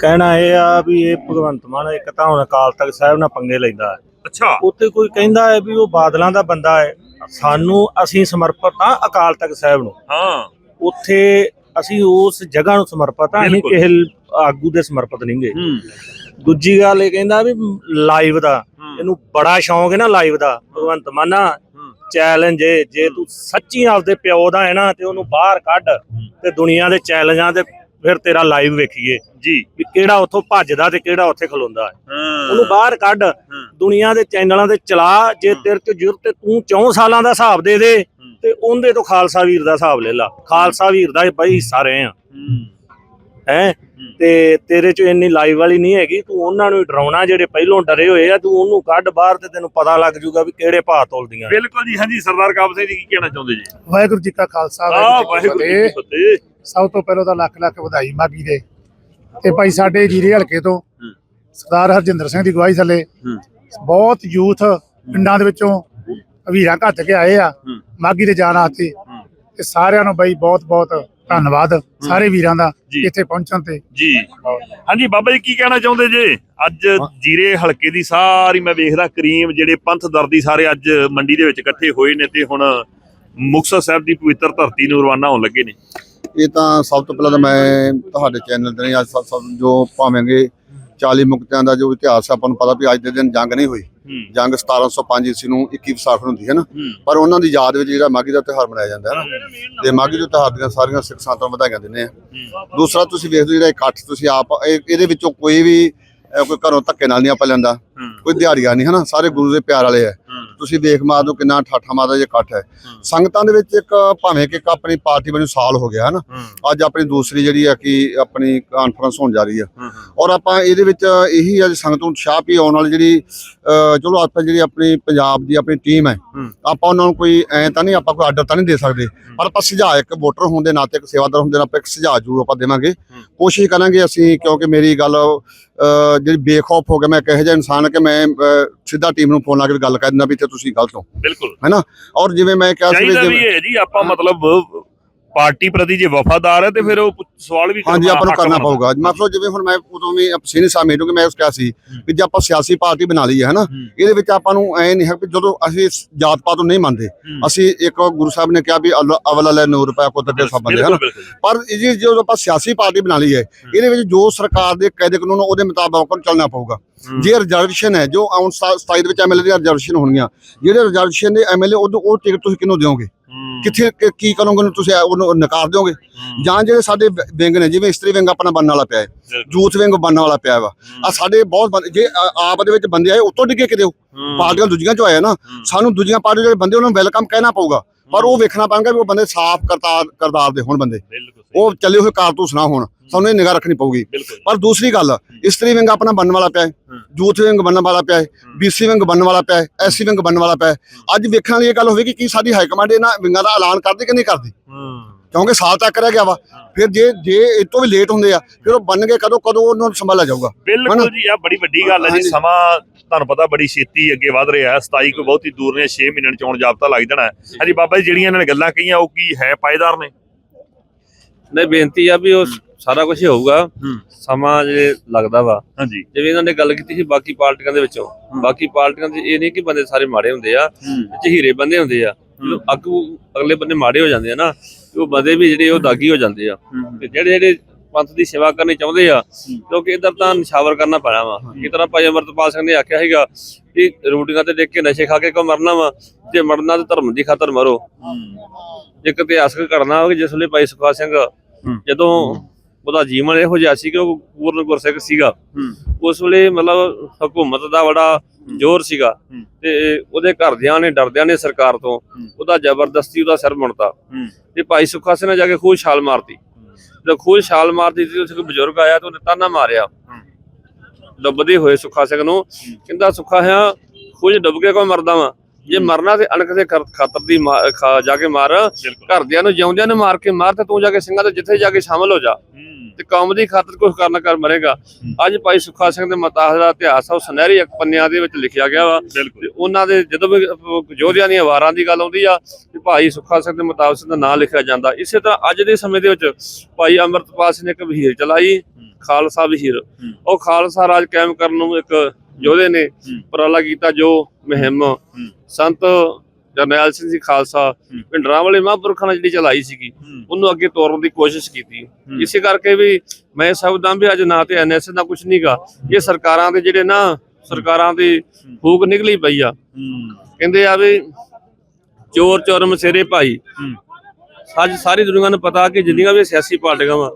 ਕਹਿਣਾ। ਇਹ ਆ ਵੀ ਇਹ ਭਗਵੰਤ ਮਾਨ ਇੱਕ ਤਾਂ ਹੁਣ ਅਕਾਲ ਤਖਤ ਸਾਹਿਬ ਨਾਲ ਪੰਗੇ ਲੈਂਦਾ ਹੈ। ਅੱਛਾ। ਉੱਥੇ ਕੋਈ ਕਹਿੰਦਾ ਹੈ ਵੀ ਉਹ ਬਾਦਲਾਂ ਦਾ ਬੰਦਾ ਹੈ। ਸਾਨੂੰ ਅਸੀਂ ਸਮਰਪਿਤ ਆ ਅਕਾਲ ਤਖਤ ਸਾਹਿਬ ਨੂੰ। ਹਾਂ। ਉੱਥੇ ਅਸੀਂ ਉਸ ਜਗ੍ਹਾ ਨੂੰ ਸਮਰਪਿਤ ਆ ਅਸੀਂ। ਕਿਸੇ ਆਗੂ ਦੇ ਸਮਰਪਿਤ ਨਹੀਂਗੇ ਦੂਜੀ ਗੱਲ ਇਹ ਕਹਿੰਦਾ ਵੀ ਲਾਈਵ ਦਾ ਇਹਨੂੰ ਬੜਾ ਸ਼ੌਂਕ ਹੈ ਨਾ ਲਾਈਵ ਦਾ। ਭਗਵੰਤ ਮਾਨਾ ਚੈਲੰਜ ਏ ਜੇ ਤੂੰ ਸੱਚੀ ਆਪਦੇ ਪਿਓ ਦਾ ਹੈ ਨਾ ਤੇ ਉਹਨੂੰ ਬਾਹਰ ਕੱਢ ਤੇ ਦੁਨੀਆ ਦੇ ਚੈਲੰਜਾਂ ਤੇ ਫਿਰ ਤੇਰਾ ਲਾਈਵ ਵੇਖੀਏ। ਜੀ। ਵੀ ਕਿਹੜਾ ਉੱਥੋਂ ਭੱਜਦਾ ਤੇ ਕਿਹੜਾ ਉੱਥੇ ਖਲੋਂਦਾ ਉਹਨੂੰ ਬਾਹਰ ਕੱਢ ਦੁਨੀਆ ਦੇ ਚੈਨਲਾਂ ਤੇ ਚਲਾ ਜੇ ਤੇਰੇ ਤੇ ਜ਼ਰੂਰਤ ਤੇ ਤੂੰ 4 ਸਾਲਾਂ ਦਾ ਹਿਸਾਬ ਦੇ ਦੇ ਤੇ ਉਹਦੇ ਤੋਂ ਖਾਲਸਾ ਵੀਰ ਦਾ ਹਿਸਾਬ ਲੈ ਲਾ। ਖਾਲਸਾ ਵੀਰ ਦਾ ਬਈ ਹਿੱਸਾ ਰਹੇ ਆ ਹੈ? ਤੇ ਤੇਰੇ ਚ ਇੰਨੀ ਲਾਈਵ ਵਾਲੀ ਨਹੀਂ ਹੈਗੀ ਤੂੰ ਉਹਨਾਂ ਨੂੰ ਡਰਾਉਣਾ ਜਿਹੜੇ ਪਹਿਲੋਂ ਡਰੇ ਹੋਏ ਆ ਤੂੰ ਉਹਨੂੰ ਕੱਢ ਬਾਹਰ ਤੇ ਤੈਨੂੰ ਪਤਾ ਲੱਗ ਜੂਗਾ ਵੀ ਕਿਹੜੇ ਭਾਅ ਤੋਲਦੀਆਂ। ਬਿਲਕੁਲ ਜੀ ਹਾਂਜੀ ਸਰਦਾਰ ਕਾਬ ਸਿੰਘ ਜੀ ਕੀ ਕਹਿਣਾ ਚਾਹੁੰਦੇ ਜੀ? ਵਾਹਿਗੁਰੂ ਜੀ ਕਾ ਖਾਲਸਾ ਵਾਹਿਗੁਰੂ ਜੀ ਕੀ ਫਤਿਹ। ਸਭ ਤੋਂ ਪਹਿਲਾਂ ਤਾਂ ਲੱਖ ਲੱਖ ਵਧਾਈ ਮਾਗੀ ਦੇ। ਤੇ ਭਾਈ ਸਾਡੇ ਜੀਰੇ ਹਲਕੇ ਤੋਂ ਸਰਦਾਰ ਹਰਜਿੰਦਰ ਸਿੰਘ ਦੀ ਅਗਵਾਈ ਥੱਲੇ। ਬਹੁਤ ਯੂਥ ਪਿੰਡਾਂ ਦੇ ਵਿੱਚੋਂ ਅਵੀਰਾਂ ਘੱਟ ਕੇ ਆਏ ਆ। ਮਾਗੀ ਦੇ ਜਾਣ ਵਾਸਤੇ। ਤੇ ਸਾਰਿਆਂ ਨੂੰ ਬਾਈ ਬਹੁਤ ਬਹੁਤ ਧੰਨਵਾਦ ਸਾਰੇ ਵੀਰਾਂ ਦਾ। ਇੱਥੇ ਪਹੁੰਚਣ ਤੇ। ਜੀ। ਹਾਂਜੀ ਬਾਬਾ ਜੀ ਕੀ ਕਹਿਣਾ ਚਾਹੁੰਦੇ ਜੇ? ਅੱਜ ਜੀਰੇ ਹਲਕੇ ਦੀ ਸਾਰੀ ਮੈਂ ਵੇਖਦਾ ਕਰੀਮ ਜਿਹੜੇ ਪੰਥ ਦਰਦੀ ਸਾਰੇ ਅੱਜ ਮੰਡੀ ਦੇ ਵਿੱਚ ਇਕੱਠੇ ਹੋਏ ਨੇ ਤੇ ਹੁਣ ਮੁਕਤਸਰ ਸਾਹਿਬ ਦੀ ਪਵਿੱਤਰ ਧਰਤੀ ਨੂੰ ਰਵਾਨਾ ਹੋਣ ਲੱਗੇ ਨੇ। ਇਹ ਤਾਂ ਸਭ ਤੋਂ ਪਹਿਲਾਂ ਤਾਂ ਮੈਂ ਤੁਹਾਡੇ ਚੈਨਲ ਤੇ ਅੱਜ ਸਭ ਸਭ ਜੋ ਭਾਵੇਂਗੇ 40 ਮੁਕਤਿਆਂ ਦਾ ਜੋ ਇਤਿਹਾਸ ਆਪਾਂ ਨੂੰ ਪਤਾ ਵੀ ਅੱਜ ਦੇ ਦਿਨ ਜੰਗ ਨਹੀਂ ਹੋਈ। ਜੰਗ 1705 ਈਸਵੀ ਨੂੰ 21 ਵਿਸਾਖ ਨੂੰ ਹੁੰਦੀ ਹੈ ਨਾ। ਪਰ ਉਹਨਾਂ ਦੀ ਯਾਦ ਵਿੱਚ ਜਿਹੜਾ ਮਾਘੀ ਦਾ ਤਿਉਹਾਰ ਮਨਾਇਆ ਜਾਂਦਾ ਹੈ ਨਾ। ਤੇ ਮਾਘੀ ਦੇ ਤਿਉਹਾਰ ਦੀਆਂ ਸਾਰੀਆਂ ਸਿੱਖ ਸੰਗਤਾਂ ਨੂੰ ਵਧਾਈਆਂ ਦਿੰਦੇ ਆ। ਦੂਸਰਾ ਤੁਸੀਂ ਵੇਖਦੇ ਜਿਹੜਾ ਇਕੱਠ ਤੁਸੀਂ ਆਪ ਇਹ- ਇਹਦੇ ਵਿੱਚੋਂ ਕੋਈ ਵੀ ਕੋਈ ਘਰੋਂ ਧੱਕੇ ਨਾਲ ਨਹੀਂ ਆਪਾਂ ਲੈਂਦਾ। ਕੋਈ ਦਿਹਾੜੀਆਂ ਨਹੀਂ ਹਨਾ? ਸਾਰੇ ਗੁਰੂ ਦੇ ਪਿਆਰ ਵਾਲੇ ਆ। ਤੁਸੀਂ ਦੇਖ ਮਾਰਦੇ ਹੋ ਕਿੰਨਾ ਠਾਠਾ ਮਾਰਦਾ ਜੇ ਇਕੱਠ ਹੈ। ਸੰਗਤਾਂ ਦੇ ਵਿੱਚ ਇੱਕ ਭਾਵੇਂ ਕਿ ਆਪਣੀ ਪਾਰਟੀ ਬਣੀ ਸਾਲ ਹੋ ਗਿਆ ਹਨਾ? ਅੱਜ ਆਪਣੀ ਦੂਸਰੀ ਜਿਹੜੀ ਆ ਕਿ ਆਪਣੀ ਕਾਨਫਰੰਸ ਹੋਣ ਜਾ ਰਹੀ ਆ। ਔਰ ਆਪਾਂ ਇਹਦੇ ਵਿੱਚ ਇਹੀ ਅੱਜ ਸੰਗਤ ਨੂੰ ਉਤਸ਼ਾਹ ਵੀ ਆਉਣ ਵਾਲੀ ਜਿਹੜੀ ਚਲੋ ਆਪਾਂ ਜਿਹੜੀ ਆਪਣੀ ਪੰਜਾਬ ਦੀ ਆਪਣੀ ਟੀਮ ਹੈ ਆਪਾਂ ਉਹਨਾਂ ਨੂੰ ਕੋਈ ਐ ਤਾਂ ਨਹੀਂ ਆਪਾਂ ਕੋਈ ਆਰਡਰ ਤਾਂ ਨਹੀਂ ਦੇ ਸਕਦੇ। ਪਰ ਆਪਾਂ ਸੁਝਾਅ ਇੱਕ ਵੋਟਰ ਹੋਣ ਦੇ ਨਾਤੇ ਇੱਕ ਸੇਵਾਦਾਰ ਹੋਣ ਦੇ ਨਾਤੇ ਇੱਕ ਸੁਝਾਅ ਜ਼ਰੂਰ ਆਪਾਂ ਦੇਵਾਂਗੇ। ਕੋਸ਼ਿਸ਼ ਕਰਾਂਗੇ ਅਸੀਂ ਕਿਉਂਕਿ ਮੇਰੀ ਗੱਲ ਜਿਹੜੀ ਬੇਖੌਫ ਹੋ ਗਿਆ ਮੈਂ ਇੱਕ ਇਹੋ ਜਿਹਾ ਇਨਸਾਨ ਹਾਂ ਕਿ ਮੈਂ ਸਿੱਧਾ ਟੀਮ ਨੂੰ ਫੋਨ ਲਾ ਕੇ ਗੱਲ ਕਰ ਦਿੰਦਾ ਵੀ ਤੇ ਤੁਸੀਂ ਗਲਤ ਹੋ। ਬਿਲਕੁਲ। ਔਰ ਜਿਵੇਂ ਮੈਂ ਕਿਹਾ ਸੀ ਵੀ ਚਾਹੀਦਾ ਵੀ ਜਿਵੇਂ- ਹੈ ਜੀ ਆਪਾਂ ਮਤਲਬ ਪਾਰਟੀ ਪ੍ਰਤੀ ਜੇ ਵਫਾਦਾਰ ਹੈ ਤੇ ਫਿਰ ਉਹ ਸਵਾਲ ਵੀ ਹਾਂਜੀ ਆਪਾਂ ਨੂੰ ਕਰਨਾ। ਪਊਗਾ। ਮਤਲਬ ਜਿਵੇਂ ਹੁਣ ਮੈਂ ਉਦੋਂ ਵੀ ਸੀਨੀਅਰ ਸਾਹਿਬ ਮੈਨੂੰ ਕਿ ਮੈਂ ਉਸ ਕਿਹਾ ਸੀ ਕਿ ਜੇ ਆਪਾਂ ਸਿਆਸੀ ਪਾਰਟੀ ਬਣਾ ਲਈ ਹੈ। ਹਨਾ ਇਹਦੇ ਵਿੱਚ ਆਪਾਂ ਨੂੰ ਐ ਨਹੀਂ ਹੈ ਕਿ ਜਦੋਂ ਅਸੀਂ ਜਾਤ ਪਾਤ ਨੂੰ ਨਹੀਂ ਮੰਨਦੇ ਅਸੀਂ ਇੱਕ ਗੁਰੂ ਸਾਹਿਬ ਨੇ ਕਿਹਾ ਵੀ ਅੱਲ- ਅਵਲ ਲੈ ਨੂਰ ਰੁਪਇਆ ਕੁੱਤ ਤੇ ਸਭ ਬੰਦੇ ਹਨਾ। ਪਰ ਜੀ ਜਦੋਂ ਆਪਾਂ ਸਿਆਸੀ ਪਾਰਟੀ ਬਣਾ ਲਈ ਹੈ। ਇਹਦੇ ਵਿੱਚ ਜੋ ਸਰਕਾਰ ਦੇ ਕਾਇਦੇ ਕਾਨੂੰਨ ਉਹਦੇ ਮੁਤਾਬਕ ਆਪਾਂ ਨੂੰ ਚੱਲਣਾ ਪਊਗਾ। ਜੇ ਰਿਜ਼ਰਵੇਸ਼ਨ ਹੈ ਜੋ ਆਉਣ 27 ਦੇ ਵਿੱਚ ਐਮਐਲਏ ਦੀ ਰਿਜ਼ਰਵੇਸ਼ਨ ਹੋਣਗੀਆਂ ਜਿਹੜੇ ਰਿਜ਼ਰਵੇਸ਼ਨ ਦੇ ਐਮਐਲਏ ਉਹ ਉਹ ਟਿਕਟ ਤੁਸੀਂ ਕਿਹਨੂੰ ਦਿਓਗੇ? ਕਿੱਥੇ ਕਿ- ਕੀ ਕਰੋਗੇ ਤੁਸੀਂ ਉਹਨੂੰ ਨਕਾਰ ਦਿਓਗੇ। ਜਾਂ ਜਿਹੜੇ ਸਾਡੇ ਵ- ਵਿੰਗ ਨੇ ਜਿਵੇਂ ਇਸਤਰੀ ਵਿੰਗ ਆਪਣਾ ਬਣਨ ਵਾਲਾ ਪਿਆ ਹੈ ਯੂਥ ਵਿੰਗ ਬਣਨ ਵਾਲਾ ਪਿਆ ਵਾ। ਆ ਸਾਡੇ ਬਹੁਤ ਬੰਦੇ- ਜੇ ਆ- ਆਪ ਦੇ ਵਿੱਚ ਬੰਦੇ ਆਏ ਉੱਤੋਂ ਡਿੱਗੇ ਕਿਤੇ ਉਹ। ਪਾਰਟੀਆਂ ਦੂਜੀਆਂ ਚੋਂ ਆਏ ਨਾ ਸਾਨੂੰ ਦੂਜੀਆਂ ਪਾਰਟੀਆਂ ਦੇ ਜਿਹੜੇ ਬੰਦੇ ਉਹਨਾਂ ਨੂੰ ਵੈਲਕਮ ਕਹਿਣਾ ਪਊਗਾ। ਪਰ ਉਹ ਵੇਖਣਾ ਪੈਣਗਾ ਵੀ ਉਹ ਬੰਦੇ ਸਾਫ਼ ਕਰਤਾਰ ਕਰਦਾਰ ਦੇ ਹੋਣ ਬੰਦੇ। ਬਿਲਕੁਲ ਸਹੀ, ਉਹ ਚੱਲੇ ਹੋਏ ਕਾਰਤੂਸ ਨਾ ਹੋਣ। ਸਾਨੂੰ ਇਹ ਨਿਗਾਹ ਰੱਖਣੀ ਪਊਗੀ। ਪਰ ਦੂਸਰੀ ਗੱਲ ਇਸਤਰੀ ਵਿੰਗ ਆਪਣਾ ਬਣਨ ਵਾਲਾ ਪਿਆ ਹੈ ਯੂਥ ਵਿੰਗ ਬਣਨ ਵਾਲਾ ਪਿਆ ਹੈ ਬੀਸੀ ਵਿੰਗ ਬਣਨ ਵਾਲਾ ਪਿਆ ਹੈ ਐਸਸੀ ਵਿੰਗ ਬਣਨ ਵਾਲਾ ਪਿਆ ਹੈ। ਅੱਜ ਵੇਖਣ ਵਾਲੀ ਇਹ ਗੱਲ ਹੋਵੇਗੀ ਕਿ ਸਾਡੀ ਹਾਈ ਕਮਾਂਡ ਇਹਨਾਂ ਵਿੰਗਾਂ ਦਾ ਐਲਾਨ ਕਰਦੀ ਕਿ ਨਹੀਂ ਕਰਦੀ। ਕਿਉਂਕਿ ਸਾਲ ਤੱਕ ਰਹਿ ਗਿਆ ਵਾ। ਫਿਰ ਜੇ ਜੇ ਇਹ ਤੋਂ ਵੀ ਲੇਟ ਹੁੰਦੇ ਆ ਫਿਰ ਉਹ ਬਣਨਗੇ ਕਦੋਂ ਕਦੋਂ ਉਹਨਾਂ ਨੂੰ ਸੰਭਾਲਿਆ ਜਾਊਗਾ। ਬਿਲਕੁਲ? ਜੀ ਆ ਬੜੀ ਵੱਡੀ ਗੱਲ ਹੈ ਜੀ। ਸਮਾਂ ਤੁਹਾਨੂੰ ਪਤਾ ਬੜੀ ਛੇਤੀ ਅੱਗੇ ਵਧ ਰਿਹਾ ਹੈ। 27 ਕੋਈ ਬਹੁਤੀ ਦੂਰ ਨੇ 6 ਮਹੀਨਿਆਂ ਚੋਣ ਜਾਬਤਾ ਲੱਗ ਜਾਣਾ ਹੈ। ਹਾਂਜੀ ਬਾਬਾ ਜੀ ਜਿਹੜੀਆਂ ਇਹਨਾਂ ਨੇ ਗੱਲਾਂ ਕਹੀਆਂ ਉਹ ਕੀ ਹੈ ਪਾਇਦਾਰ ਨੇ? ਨਹੀਂ ਬੇਨਤੀ ਆ ਵੀ ਉਹ ਸਾਰਾ ਕੁਝ ਹੋਊਗਾ। ਸਮਾਂ ਜੇ ਲੱਗਦਾ ਵਾ। ਹਾਂਜੀ। ਜਿਵੇਂ ਇਹਨਾਂ ਨੇ ਗੱਲ ਕੀਤੀ ਸੀ ਬਾਕੀ ਪਾਰਟੀਆਂ ਦੇ ਵਿੱਚੋਂ। ਬਾਕੀ ਪਾਰਟੀਆਂ ਦੇ ਇਹ ਨਹੀਂ ਕਿ ਬੰਦੇ ਸਾਰੇ ਮਾੜੇ ਹੁੰਦੇ ਆ ਵਿੱਚ ਹੀਰੇ ਬੰਦੇ ਹੁੰਦੇ ਆ। ਅੱਗੂ ਅਗਲੇ ਬੰਦੇ ਮਾੜੇ ਹੋ ਜਾਂਦੇ ਆ ਨਾ ਉਹ ਬੰਦੇ ਵੀ ਜਿਹੜੇ ਉਹ ਦਾਗੀ ਹੋ ਜਾਂਦੇ ਆ। ਤੇ ਜਿਹੜੇ ਜਿਹੜੇ ਪੰਥ ਦੀ ਸੇਵਾ ਕਰਨੀ ਚਾਹੁੰਦੇ ਆ ਕਿਉਂਕਿ ਇਧਰ ਤਾਂ ਨਿਸ਼ਾਵਰ ਕਰਨਾ ਪੈਣਾ ਵਾ। ਇਸ ਤਰ੍ਹਾਂ ਭਾਈ ਅਮਰਤਪਾਲ ਸਿੰਘ ਨੇ ਆਖਿਆ ਸੀਗਾ ਕਿ ਰੋਟੀਆਂ ਤੇ ਦੇਖ ਕੇ ਨਸ਼ੇ ਖਾ ਕੇ ਕੋ ਮਰਨਾ ਵਾ? ਜੇ ਮਰਨਾ ਤੇ ਧਰਮ ਦੀ ਖਾਤਰ ਮਰੋ। ਇੱਕ ਇਤਿਹਾਸਕ ਘਟਨਾ ਹੋਵੇ ਜਿਸ ਵੇਲੇ ਭਾਈ ਸੁਖਾ ਸਿੰਘ ਜਦੋਂ ਉਹਦਾ ਜੀਵਨ ਇਹੋ ਜਿਹਾ ਸੀ ਕਿ ਉਹ ਪੂਰਨ ਗੁਰਸਿੱਖ ਸੀਗਾ। ਉਸ ਵੇਲੇ ਮਤਲਬ ਹਕੂਮਤ ਦਾ ਬੜਾ ਜ਼ੋਰ ਸੀਗਾ ਤੇ ਉਹਦੇ ਘਰਦਿਆਂ ਨੇ ਡਰਦਿਆਂ ਨੇ ਸਰਕਾਰ ਤੋਂ ਉਹਦਾ ਜ਼ਬਰਦਸਤੀ ਉਹਦਾ ਸਿਰ ਮੁੰਡਤਾ ਤੇ ਭਾਈ ਸੁੱਖਾ ਸਿੰਘ ਨੇ ਜਾ ਕੇ ਖੂਹ ਛਾਲ ਮਾਰਤੀ। ਜਦੋਂ ਖੂਹ ਛਾਲ ਮਾਰਤੀ ਤੇ ਉੱਥੇ ਕੋਈ ਬਜ਼ੁਰਗ ਆਇਆ ਤੇ ਉਹਨੇ ਤਾਨਾ ਮਾਰਿਆ। ਡੁੱਬਦੇ ਹੋਏ ਸੁੱਖਾ ਸਿੰਘ ਨੂੰ। ਕਹਿੰਦਾ ਸੁੱਖਾ ਹੈ ਖੂਹ 'ਚ ਡੁੱਬ ਕੇ ਕੋਈ ਮਰਦਾ ਵਾ? ਜੇ ਮਰਨਾ ਤੇ ਅਣਖ ਦੇ ਖਾਤਰ ਦੀ ਜਾ ਕੇ ਮਾਰ ਘਰਦਿਆਂ ਨੂੰ ਜਿਉਂਦਿਆਂ ਨੂੰ ਮਾਰ ਕੇ ਮਾਰ ਤੇ ਤੂੰ ਜਾ ਕੇ ਸਿੰਘਾਂ ਦੇ ਜਿੱਥੇ ਜਾ ਕੇ ਸ਼ਾਮਲ ਹੋ ਜਾ। ਤੇ ਕੌਮ ਦੀ ਖਾਤਰ ਕੁਝ ਕਰਨਾ ਕਰ ਮਰੇਗਾ। ਅੱਜ ਭਾਈ ਸੁੱਖਾ ਸਿੰਘ ਦੇ ਮਤਾਹ ਦਾ ਇਤਿਹਾਸ ਉਹ ਸੁਨਹਿਰੀ ਇੱਕ ਪੰਨਿਆਂ ਦੇ ਵਿੱਚ ਲਿਖਿਆ ਗਿਆ ਵਾ। ਤੇ ਉਹਨਾਂ ਦੇ ਜਦੋਂ ਵੀ ਯੋਧਿਆਂ ਦੀਆਂ ਵਾਰਾਂ ਦੀ ਗੱਲ ਆਉਂਦੀ ਆ ਤੇ ਭਾਈ ਸੁੱਖਾ ਸਿੰਘ ਦੇ ਮੁਤਾਬਕ ਦਾ ਨਾਂ ਲਿਖਿਆ ਜਾਂਦਾ। ਇਸੇ ਤਰ੍ਹਾਂ ਅੱਜ ਦੇ ਸਮੇਂ ਦੇ ਵਿੱਚ ਭਾਈ ਅੰਮ੍ਰਿਤਪਾਲ ਸਿੰਘ ਨੇ ਇੱਕ ਵਹੀਰ ਚਲਾਈ ਖਾਲਸਾ ਵਹੀਰ। ਉਹ ਖਾਲਸਾ ਰਾਜ ਕਾਇਮ ਕਰਨ ਨੂੰ ਇੱਕ ਯੋਧੇ ਨੇ ਉਪਰਾਲਾ ਕੀਤਾ ਜੋ ਮੁਹਿੰਮ ਸੰਤ ਜਰਨੈਲ ਸਿੰਘ ਜੀ ਖਾਲਸਾ ਪਿੰਡਰਾਂ ਵਾਲੇ ਮਹਾਂਪੁਰਖਾਂ ਨੇ ਜਿਹੜੀ ਚਲਾਈ ਸੀਗੀ ਉਹਨੂੰ ਅੱਗੇ ਤੋਰਨ ਦੀ ਕੋਸ਼ਿਸ਼ ਕੀਤੀ। ਇਸੇ ਕਰਕੇ ਵੀ ਮੈਂ ਸਬਦਾਂ ਵੀ ਅੱਜ ਨਾ ਤੇ ਐਨਐਸ ਦਾ ਕੁਝ ਨਹੀਂਗਾ ਇਹ ਸਰਕਾਰਾਂ ਦੇ ਜਿਹੜੇ ਨਾ ਸਰਕਾਰਾਂ ਦੀ ਫੂਕ ਨਿਕਲੀ ਪਈ ਆ। ਕਹਿੰਦੇ ਆ ਵੀ ਚੋਰ ਚੋਰ ਮਸੇਰੇ ਭਾਈ। ਅੱਜ ਸਾਰੀ ਦੁਨੀਆ ਨੂੰ ਪਤਾ ਕਿ ਜਿੰਨੀਆਂ ਵੀ ਸਿਆਸੀ ਪਾਰਟੀਆਂ ਵਾ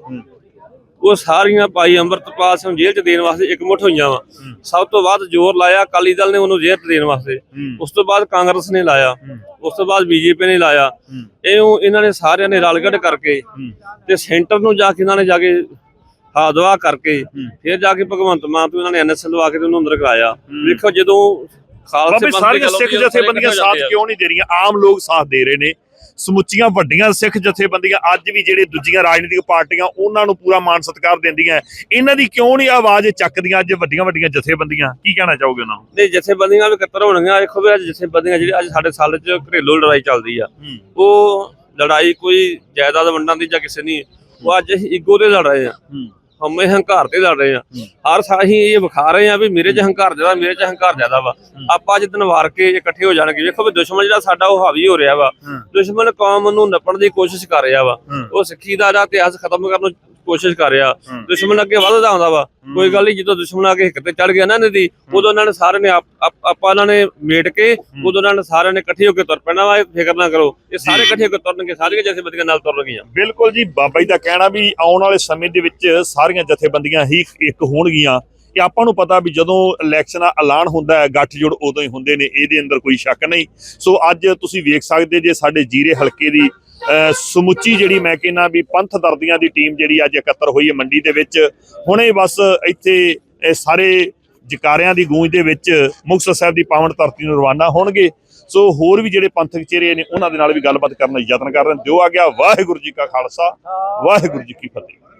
ਉਹ ਸਾਰੀਆਂ ਭਾਈ ਅੰਮ੍ਰਿਤਪਾਲ ਸਿੰਘ ਜੇਲ੍ਹ ਚ ਦੇਣ ਵਾਸਤੇ ਇਕਮੁੱਠ ਹੋਈਆਂ ਵਾ। ਸਭ ਤੋਂ ਵੱਧ ਜ਼ੋਰ ਲਾਇਆ ਅਕਾਲੀ ਦਲ ਨੇ ਉਹਨੂੰ ਜੇਲ੍ਹ ਦੇਣ ਵਾਸਤੇ। ਉਸ ਤੋਂ ਬਾਅਦ ਕਾਂਗਰਸ ਨੇ ਲਾਇਆ। ਉਸ ਤੋਂ ਬਾਅਦ ਬੀਜੇਪੀ ਨੇ ਲਾਇਆ। ਇਉਂ ਇਹਨਾਂ ਨੇ ਸਾਰਿਆਂ ਨੇ ਰਲਗੜ ਕਰਕੇ ਤੇ ਸੈਂਟਰ ਨੂੰ ਜਾ ਕੇ ਇਹਨਾਂ ਨੇ ਜਾ ਕੇ ਹਾਦਵਾ ਕਰਕੇ ਫਿਰ ਜਾ ਕੇ ਭਗਵੰਤ ਮਾਨ ਤੋਂ ਇਹਨਾਂ ਨੇ ਐਨਐਸ ਲਵਾ ਕੇ ਉਹਨੂੰ ਅੰਦਰ ਕਰਾਇਆ। ਵੇਖੋ ਜਦੋਂ ਖਾਲਸੇ ਬੰਦ ਸਾਰੀਆਂ ਸਿੱਖ ਜਥੇਬੰਦੀਆਂ ਸਾਥ। ਕਿਉਂ ਨਹੀਂ ਦੇ ਰਹੀਆਂ? ਆਮ ਲੋਕ ਸਾਥ ਦੇ ਰਹੇ ਨੇ। ਸਮੁੱਚੀਆਂ ਵੱਡੀਆਂ ਸਿੱਖ ਜਥੇਬੰਦੀਆਂ ਅੱਜ ਵੀ ਜਿਹੜੇ ਦੂਜੀਆਂ ਰਾਜਨੀਤਿਕ ਪਾਰਟੀਆਂ ਉਹਨਾਂ ਨੂੰ ਪੂਰਾ ਮਾਨ ਸਤਿਕਾਰ ਦਿੰਦੀਆਂ ਇਹਨਾਂ ਦੀ ਕਿਉਂ ਨਹੀਂ ਆਵਾਜ਼ ਚੱਕਦੀਆਂ ਅੱਜ ਵੱਡੀਆਂ ਵੱਡੀਆਂ ਜਥੇਬੰਦੀਆਂ? ਕੀ ਕਹਿਣਾ ਚਾਹੋਗੇ ਉਹਨਾਂ ਨੂੰ? ਨਹੀਂ ਜਥੇਬੰਦੀਆਂ ਵੀ ਇਕੱਤਰ ਹੋਣਗੀਆਂ। ਦੇਖੋ ਵੀ ਅੱਜ ਜਥੇਬੰਦੀਆਂ ਜਿਹੜੀ ਅੱਜ ਸਾਡੇ ਸਾਲ 'ਚ ਘਰੇਲੂ ਲੜਾਈ ਚੱਲਦੀ ਆ। ਉਹ ਲੜਾਈ ਕੋਈ ਜਾਇਦਾਦ ਵੰਡਣ ਦੀ ਜਾਂ ਕਿਸੇ ਨਹੀਂ। ਉਹ ਅੱਜ ਈਗੋ ਤੇ ਲੜ ਰਹੇ ਆ ਹਮੇ ਹੰਕਾਰ ਤੇ ਲੜ ਰਹੇ ਆ ਹਰ ਅਸੀਂ ਇਹ ਵਿਖਾ ਰਹੇ ਆ ਵੀ ਮੇਰੇ 'ਚ ਹੰਕਾਰ ਜ਼ਿਆਦਾ ਮੇਰੇ 'ਚ ਹੰਕਾਰ ਜ਼ਿਆਦਾ ਵਾ। ਆਪਾਂ ਜਿੱਦਨ ਵਾਰ ਕੇ ਇਕੱਠੇ ਹੋ ਜਾਣਗੇ। ਵੇਖੋ ਵੀ ਦੁਸ਼ਮਣ ਜਿਹੜਾ ਸਾਡਾ ਉਹ ਹਾਵੀ ਹੋ ਰਿਹਾ ਵਾ। ਦੁਸ਼ਮਣ ਕੌਮ ਨੂੰ ਨੱਪਣ ਦੀ ਕੋਸ਼ਿਸ਼ ਕਰ ਰਿਹਾ ਵਾ। ਉਹ ਸਿੱਖੀ ਦਾ ਜਿਹੜਾ ਇਤਿਹਾਸ ਖਤਮ ਕਰਨ ਨੂੰ ਕੋਸ਼ਿਸ਼ ਕਰ ਰਿਹਾ ਦੁਸ਼ਮਣ ਅੱਗੇ ਵੱਧਦਾ ਆਉਂਦਾ ਵਾ। ਕੋਈ ਗੱਲ ਨਹੀਂ ਜਦੋਂ ਦੁਸ਼ਮਣ ਆ ਕੇ ਹਿੱਕ ਤੇ ਚੜ ਗਿਆ ਨਾ ਇਹਨਾਂ ਦੀ ਉਦੋਂ ਇਹਨਾਂ ਨੇ ਸਾਰਿਆਂ ਨੇ ਆਪ- ਇਹਨਾਂ ਨੇ ਮੇਟ ਕੇ ਉਦੋਂ ਇਹਨਾਂ ਨੇ ਸਾਰਿਆਂ ਨੇ ਇਕੱਠੇ ਹੋ ਕੇ ਤੁਰ ਪੈਣਾ ਵਾ ਫਿਕਰ ਨਾ ਕਰੋ। ਇਹ ਸਾਰੇ ਇਕੱਠੇ ਹੋ ਕੇ ਤੁਰਨਗੇ ਸਾਰੀਆਂ ਜਥੇਬੰਦੀਆਂ ਨਾਲ ਤੁਰਨਗੀਆਂ ਬਿਲਕੁਲ ਜੀ ਬਾਬਾ ਜੀ ਦਾ ਕਹਿਣਾ ਵੀ ਆਉਣ ਵਾਲੇ ਸਮੇਂ ਦੇ ਵਿੱਚ ਸਾਰੀਆਂ ਜਥੇਬੰਦੀਆਂ ਹੀ ਇੱਕ ਹੋਣਗੀਆਂ। ਕਿ ਆਪਾਂ ਨੂੰ ਪਤਾ ਵੀ ਜਦੋਂ ਇਲੈਕਸ਼ਨ ਦਾ ਐਲਾਨ ਹੁੰਦਾ ਹੈ ਗੱਠਜੋੜ ਉਦੋਂ ਹੀ ਹੁੰਦੇ ਨੇ ਇਹਦੇ ਅੰਦਰ ਕੋਈ ਸ਼ੱਕ ਨਹੀਂ। ਸੋ ਅੱਜ ਤੁਸੀਂ ਵੇਖ ਸਕਦੇ ਜੇ ਸਾਡੇ ਜੀਰੇ ਹਲਕੇ ਦੀ ਸਮੁੱਚੀ ਜਿਹੜੀ ਮੈਂ ਕਹਿੰਦਾ ਵੀ ਪੰਥ ਦਰਦੀਆਂ ਦੀ ਟੀਮ ਜਿਹੜੀ ਅੱਜ ਇਕੱਤਰ ਹੋਈ ਹੈ ਮੰਡੀ ਦੇ ਵਿੱਚ। ਹੁਣੇ ਬਸ ਇੱਥੇ ਸਾਰੇ ਜਕਾਰਿਆਂ ਦੀ ਗੂੰਜ ਦੇ ਵਿੱਚ ਮੁਕਤਸਰ ਸਾਹਿਬ ਦੀ ਪਾਵਨ ਧਰਤੀ ਨੂੰ ਰਵਾਨਾ ਹੋਣਗੇ। ਸੋ ਹੋਰ ਵੀ ਜਿਹੜੇ ਪੰਥਕ ਚਿਹਰੇ ਨੇ, ਉਹਨਾਂ ਦੇ ਨਾਲ ਵੀ ਗੱਲਬਾਤ ਕਰਨ ਦਾ ਯਤਨ ਕਰ ਰਹੇ ਨੇ। ਦਿਓ ਆ ਗਿਆ, ਵਾਹਿਗੁਰੂ ਜੀ ਕਾ ਖਾਲਸਾ, ਵਾਹਿਗੁਰੂ ਜੀ ਕੀ ਫਤਿਹ।